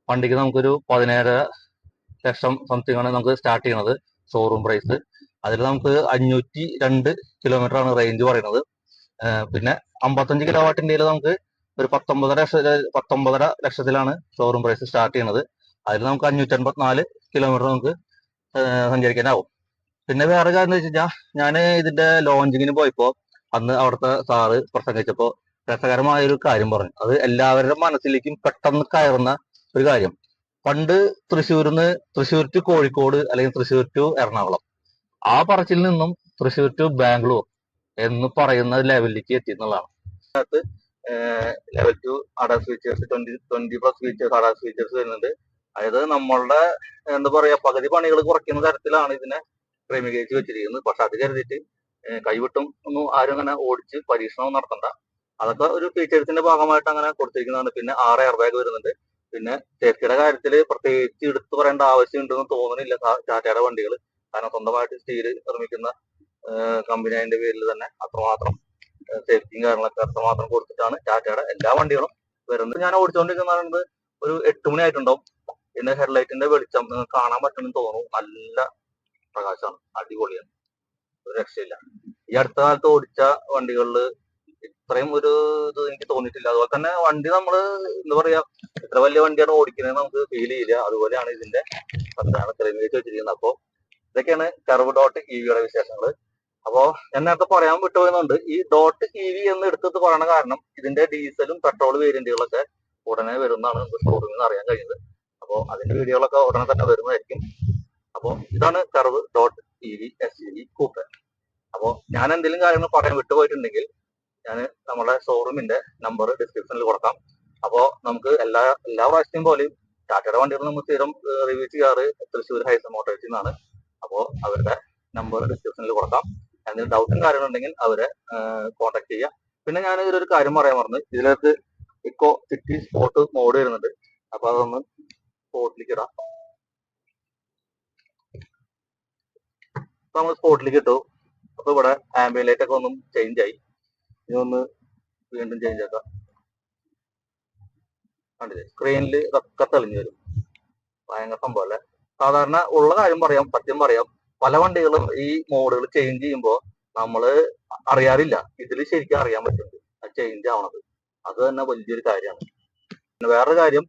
വണ്ടിക്ക് നമുക്കൊരു പതിനേഴര ലക്ഷം സംതിങ് ആണ് നമുക്ക് സ്റ്റാർട്ട് ചെയ്യുന്നത് ഷോറൂം പ്രൈസ് അതിൽ നമുക്ക് അഞ്ഞൂറ്റി രണ്ട് കിലോമീറ്റർ ആണ് റേഞ്ച് പറയുന്നത്. പിന്നെ അമ്പത്തഞ്ച് കിലോ വാട്ടിന്റെ നമുക്ക് ഒരു പത്തൊമ്പതര ലക്ഷ പത്തൊമ്പതര ലക്ഷത്തിലാണ് ഷോറൂം പ്രൈസ് സ്റ്റാർട്ട് ചെയ്യുന്നത്. അതിൽ നമുക്ക് അഞ്ഞൂറ്റി അൻപത്തിനാല് കിലോമീറ്റർ നമുക്ക് സഞ്ചരിക്കാനാവും. പിന്നെ വേറെ കാര്യം എന്ന് വെച്ച് കഴിഞ്ഞാൽ ഞാൻ ഇതിന്റെ ലോഞ്ചിങ്ങിന് പോയപ്പോ അന്ന് അവിടുത്തെ സാറ് പ്രസംഗിച്ചപ്പോ രസകരമായ ഒരു കാര്യം പറഞ്ഞു. അത് എല്ലാവരുടെ മനസ്സിലേക്കും പെട്ടെന്ന് കയറുന്ന ഒരു കാര്യം. പണ്ട് തൃശ്ശൂരിൽ നിന്ന് തൃശ്ശൂർ ടു കോഴിക്കോട് അല്ലെങ്കിൽ തൃശ്ശൂർ ടു എറണാകുളം. ആ പറച്ചിൽ നിന്നും തൃശ്ശൂർ ടു ബാംഗ്ലൂർ എന്ന് പറയുന്ന ലെവലിലേക്ക് എത്തി എന്നുള്ളതാണ്. അതിനകത്ത് level two ADAS features twenty twenty plus features ADAS features വരുന്നുണ്ട്. അതായത് നമ്മളുടെ എന്താ പറയാ പകുതി പണികൾ കുറയ്ക്കുന്ന തരത്തിലാണ് ഇതിനെ ക്രമീകരിച്ച് വെച്ചിരിക്കുന്നത്. പക്ഷെ അത് കരുതിയിട്ട് കൈവിട്ടും ഒന്നും ആരും അങ്ങനെ ഓടിച്ച് പരീക്ഷണം നടത്തണ്ട. അതൊക്കെ ഒരു ഫീച്ചേഴ്സിന്റെ ഭാഗമായിട്ട് അങ്ങനെ കൊടുത്തിരിക്കുന്നതാണ്. പിന്നെ ആറ് എയർ ബാഗ് വരുന്നുണ്ട്. പിന്നെ സേഫ്റ്റിയുടെ കാര്യത്തിൽ പ്രത്യേകിച്ച് എടുത്തു പറയേണ്ട ആവശ്യം ഉണ്ടെന്ന് തോന്നുന്നില്ല ടാറ്റയുടെ വണ്ടികൾ കാരണം സ്വന്തമായിട്ട് സ്റ്റീൽ നിർമ്മിക്കുന്ന കമ്പനി അതിന്റെ പേരിൽ തന്നെ അത്രമാത്രം സേഫ്റ്റിയും കാര്യങ്ങളൊക്കെ അത്രമാത്രം കൊടുത്തിട്ടാണ് ടാറ്റയുടെ എല്ലാ വണ്ടികളും വരുന്നത്. ഞാൻ ഓടിച്ചുകൊണ്ടിരിക്കുന്ന പറയുന്നത് ഒരു എട്ട് മണി ആയിട്ടുണ്ടാവും. പിന്നെ ഹെഡ്ലൈറ്റിന്റെ വെളിച്ചം കാണാൻ പറ്റുമെന്ന് തോന്നും നല്ല പ്രകാശമാണ്. അടിപൊളിയാണ്. ഒരു രക്ഷയില്ല. ഈ അടുത്ത കാലത്ത് ഓടിച്ച വണ്ടികളിൽ ഇത്രയും ഒരു ഇത് എനിക്ക് തോന്നിയിട്ടില്ല. അതുപോലെ തന്നെ വണ്ടി നമ്മൾ എന്താ പറയാ ഇത്ര വലിയ വണ്ടിയാണ് ഓടിക്കുന്നത് നമുക്ക് ഫീൽ ചെയ്യില്ല. അതുപോലെയാണ് ഇതിന്റെ സംവിധാനം ക്രമീകരിച്ച് വെച്ചിരിക്കുന്നത്. അപ്പോ ഇതൊക്കെയാണ് കർവ് ഡോട്ട് ഇ വിയുടെ വിശേഷങ്ങൾ അപ്പോ ഞാൻ നേരത്തെ പറയാൻ വിട്ടുപോകുന്നുണ്ട് ഈ ഡോട്ട് ഇ വി എന്ന് എടുത്തത് പറയണ കാരണം ഇതിന്റെ ഡീസലും പെട്രോൾ വേരിയന്റുകളൊക്കെ ഉടനെ വരുന്നതാണ് ഷോറൂമിൽ നിന്ന് അറിയാൻ കഴിയുന്നത് അപ്പോ അതിന്റെ വീഡിയോകളൊക്കെ ഉടനെ തന്നെ വരുന്നതായിരിക്കും. അപ്പോ ഇതാണ് curve dot T V S E അപ്പോ ഞാൻ എന്തെങ്കിലും കാര്യങ്ങൾ പറയാൻ വിട്ടുപോയിട്ടുണ്ടെങ്കിൽ ഞാൻ നമ്മുടെ ഷോറൂമിന്റെ നമ്പർ ഡിസ്ക്രിപ്ഷനിൽ കൊടുക്കാം. അപ്പോ നമുക്ക് എല്ലാ എല്ലാ പ്രാവശ്യത്തെയും പോലെയും ടാറ്റയുടെ വണ്ടികൾ നമ്മൾ സ്ഥിരം റിവ്യൂ ചെയ്യാറ് തൃശ്ശൂർ ഹൈസ് മോട്ടോഴ്സിൽ നിന്നാണ്. അപ്പോ അവരുടെ നമ്പർ ഡിസ്ക്രിപ്ഷനിൽ കൊടുക്കാം. എന്തെങ്കിലും ഡൗട്ടും കാര്യങ്ങളുണ്ടെങ്കിൽ അവരെ കോൺടാക്ട് ചെയ്യുക. പിന്നെ ഞാൻ ഇതിലൊരു കാര്യം പറയാൻ പറഞ്ഞു ഇതിനകത്ത് ഇക്കോ സിറ്റി സ്പോട്ട് മോഡ് വരുന്നുണ്ട്. അപ്പൊ അതൊന്ന് സ്പോട്ടിലേക്ക് ഇടാം. നമ്മൾ സ്പോട്ടിലേക്ക് ഇട്ടു. അപ്പൊ ഇവിടെ ആംബിയൻ ലൈറ്റ് ഒക്കെ ഒന്നും ചേഞ്ച് ആയി. ഇനി ഒന്ന് വീണ്ടും ചേഞ്ച് ആക്കാം. കണ്ടില്ലേ? സ്ക്രീനിൽ ഇതൊക്കെ തെളിഞ്ഞു വരും. ഭയങ്കര സംഭവം അല്ലെ സാധാരണ ഉള്ള കാര്യം പറയാം സത്യം പറയാം. പല വണ്ടികളും ഈ മോഡുകൾ ചേഞ്ച് ചെയ്യുമ്പോൾ നമ്മൾ അറിയാറില്ല. ഇതിൽ ശരിക്കും അറിയാൻ പറ്റുന്നുണ്ട് ആ ചേഞ്ച് ആവണത്. അത് തന്നെ വലിയൊരു കാര്യമാണ്. പിന്നെ വേറൊരു കാര്യം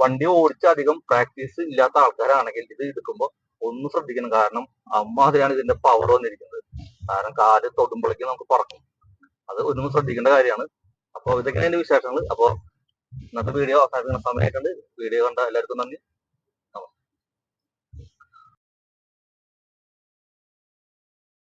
വണ്ടി ഓടിച്ച് അധികം പ്രാക്ടീസ് ഇല്ലാത്ത ആൾക്കാരാണെങ്കിൽ ഇത് എടുക്കുമ്പോൾ ഒന്ന് ശ്രദ്ധിക്കണം. കാരണം അമ്മാതിരിയാണ് ഇതിന്റെ പവർ വന്നിരിക്കുന്നത്. കാരണം കാൽ തൊടുമ്പോഴേക്കും നമുക്ക് പറക്കും. അത് ഒന്നും ശ്രദ്ധിക്കേണ്ട കാര്യമാണ്. അപ്പോൾ ഇതൊക്കെയാണ് എന്റെ വിശേഷങ്ങൾ അപ്പോൾ ഇന്നത്തെ വീഡിയോ അവസാനിക്കുന്ന സമയമായിട്ടുണ്ട്. വീഡിയോ കണ്ട എല്ലാവർക്കും നന്ദി.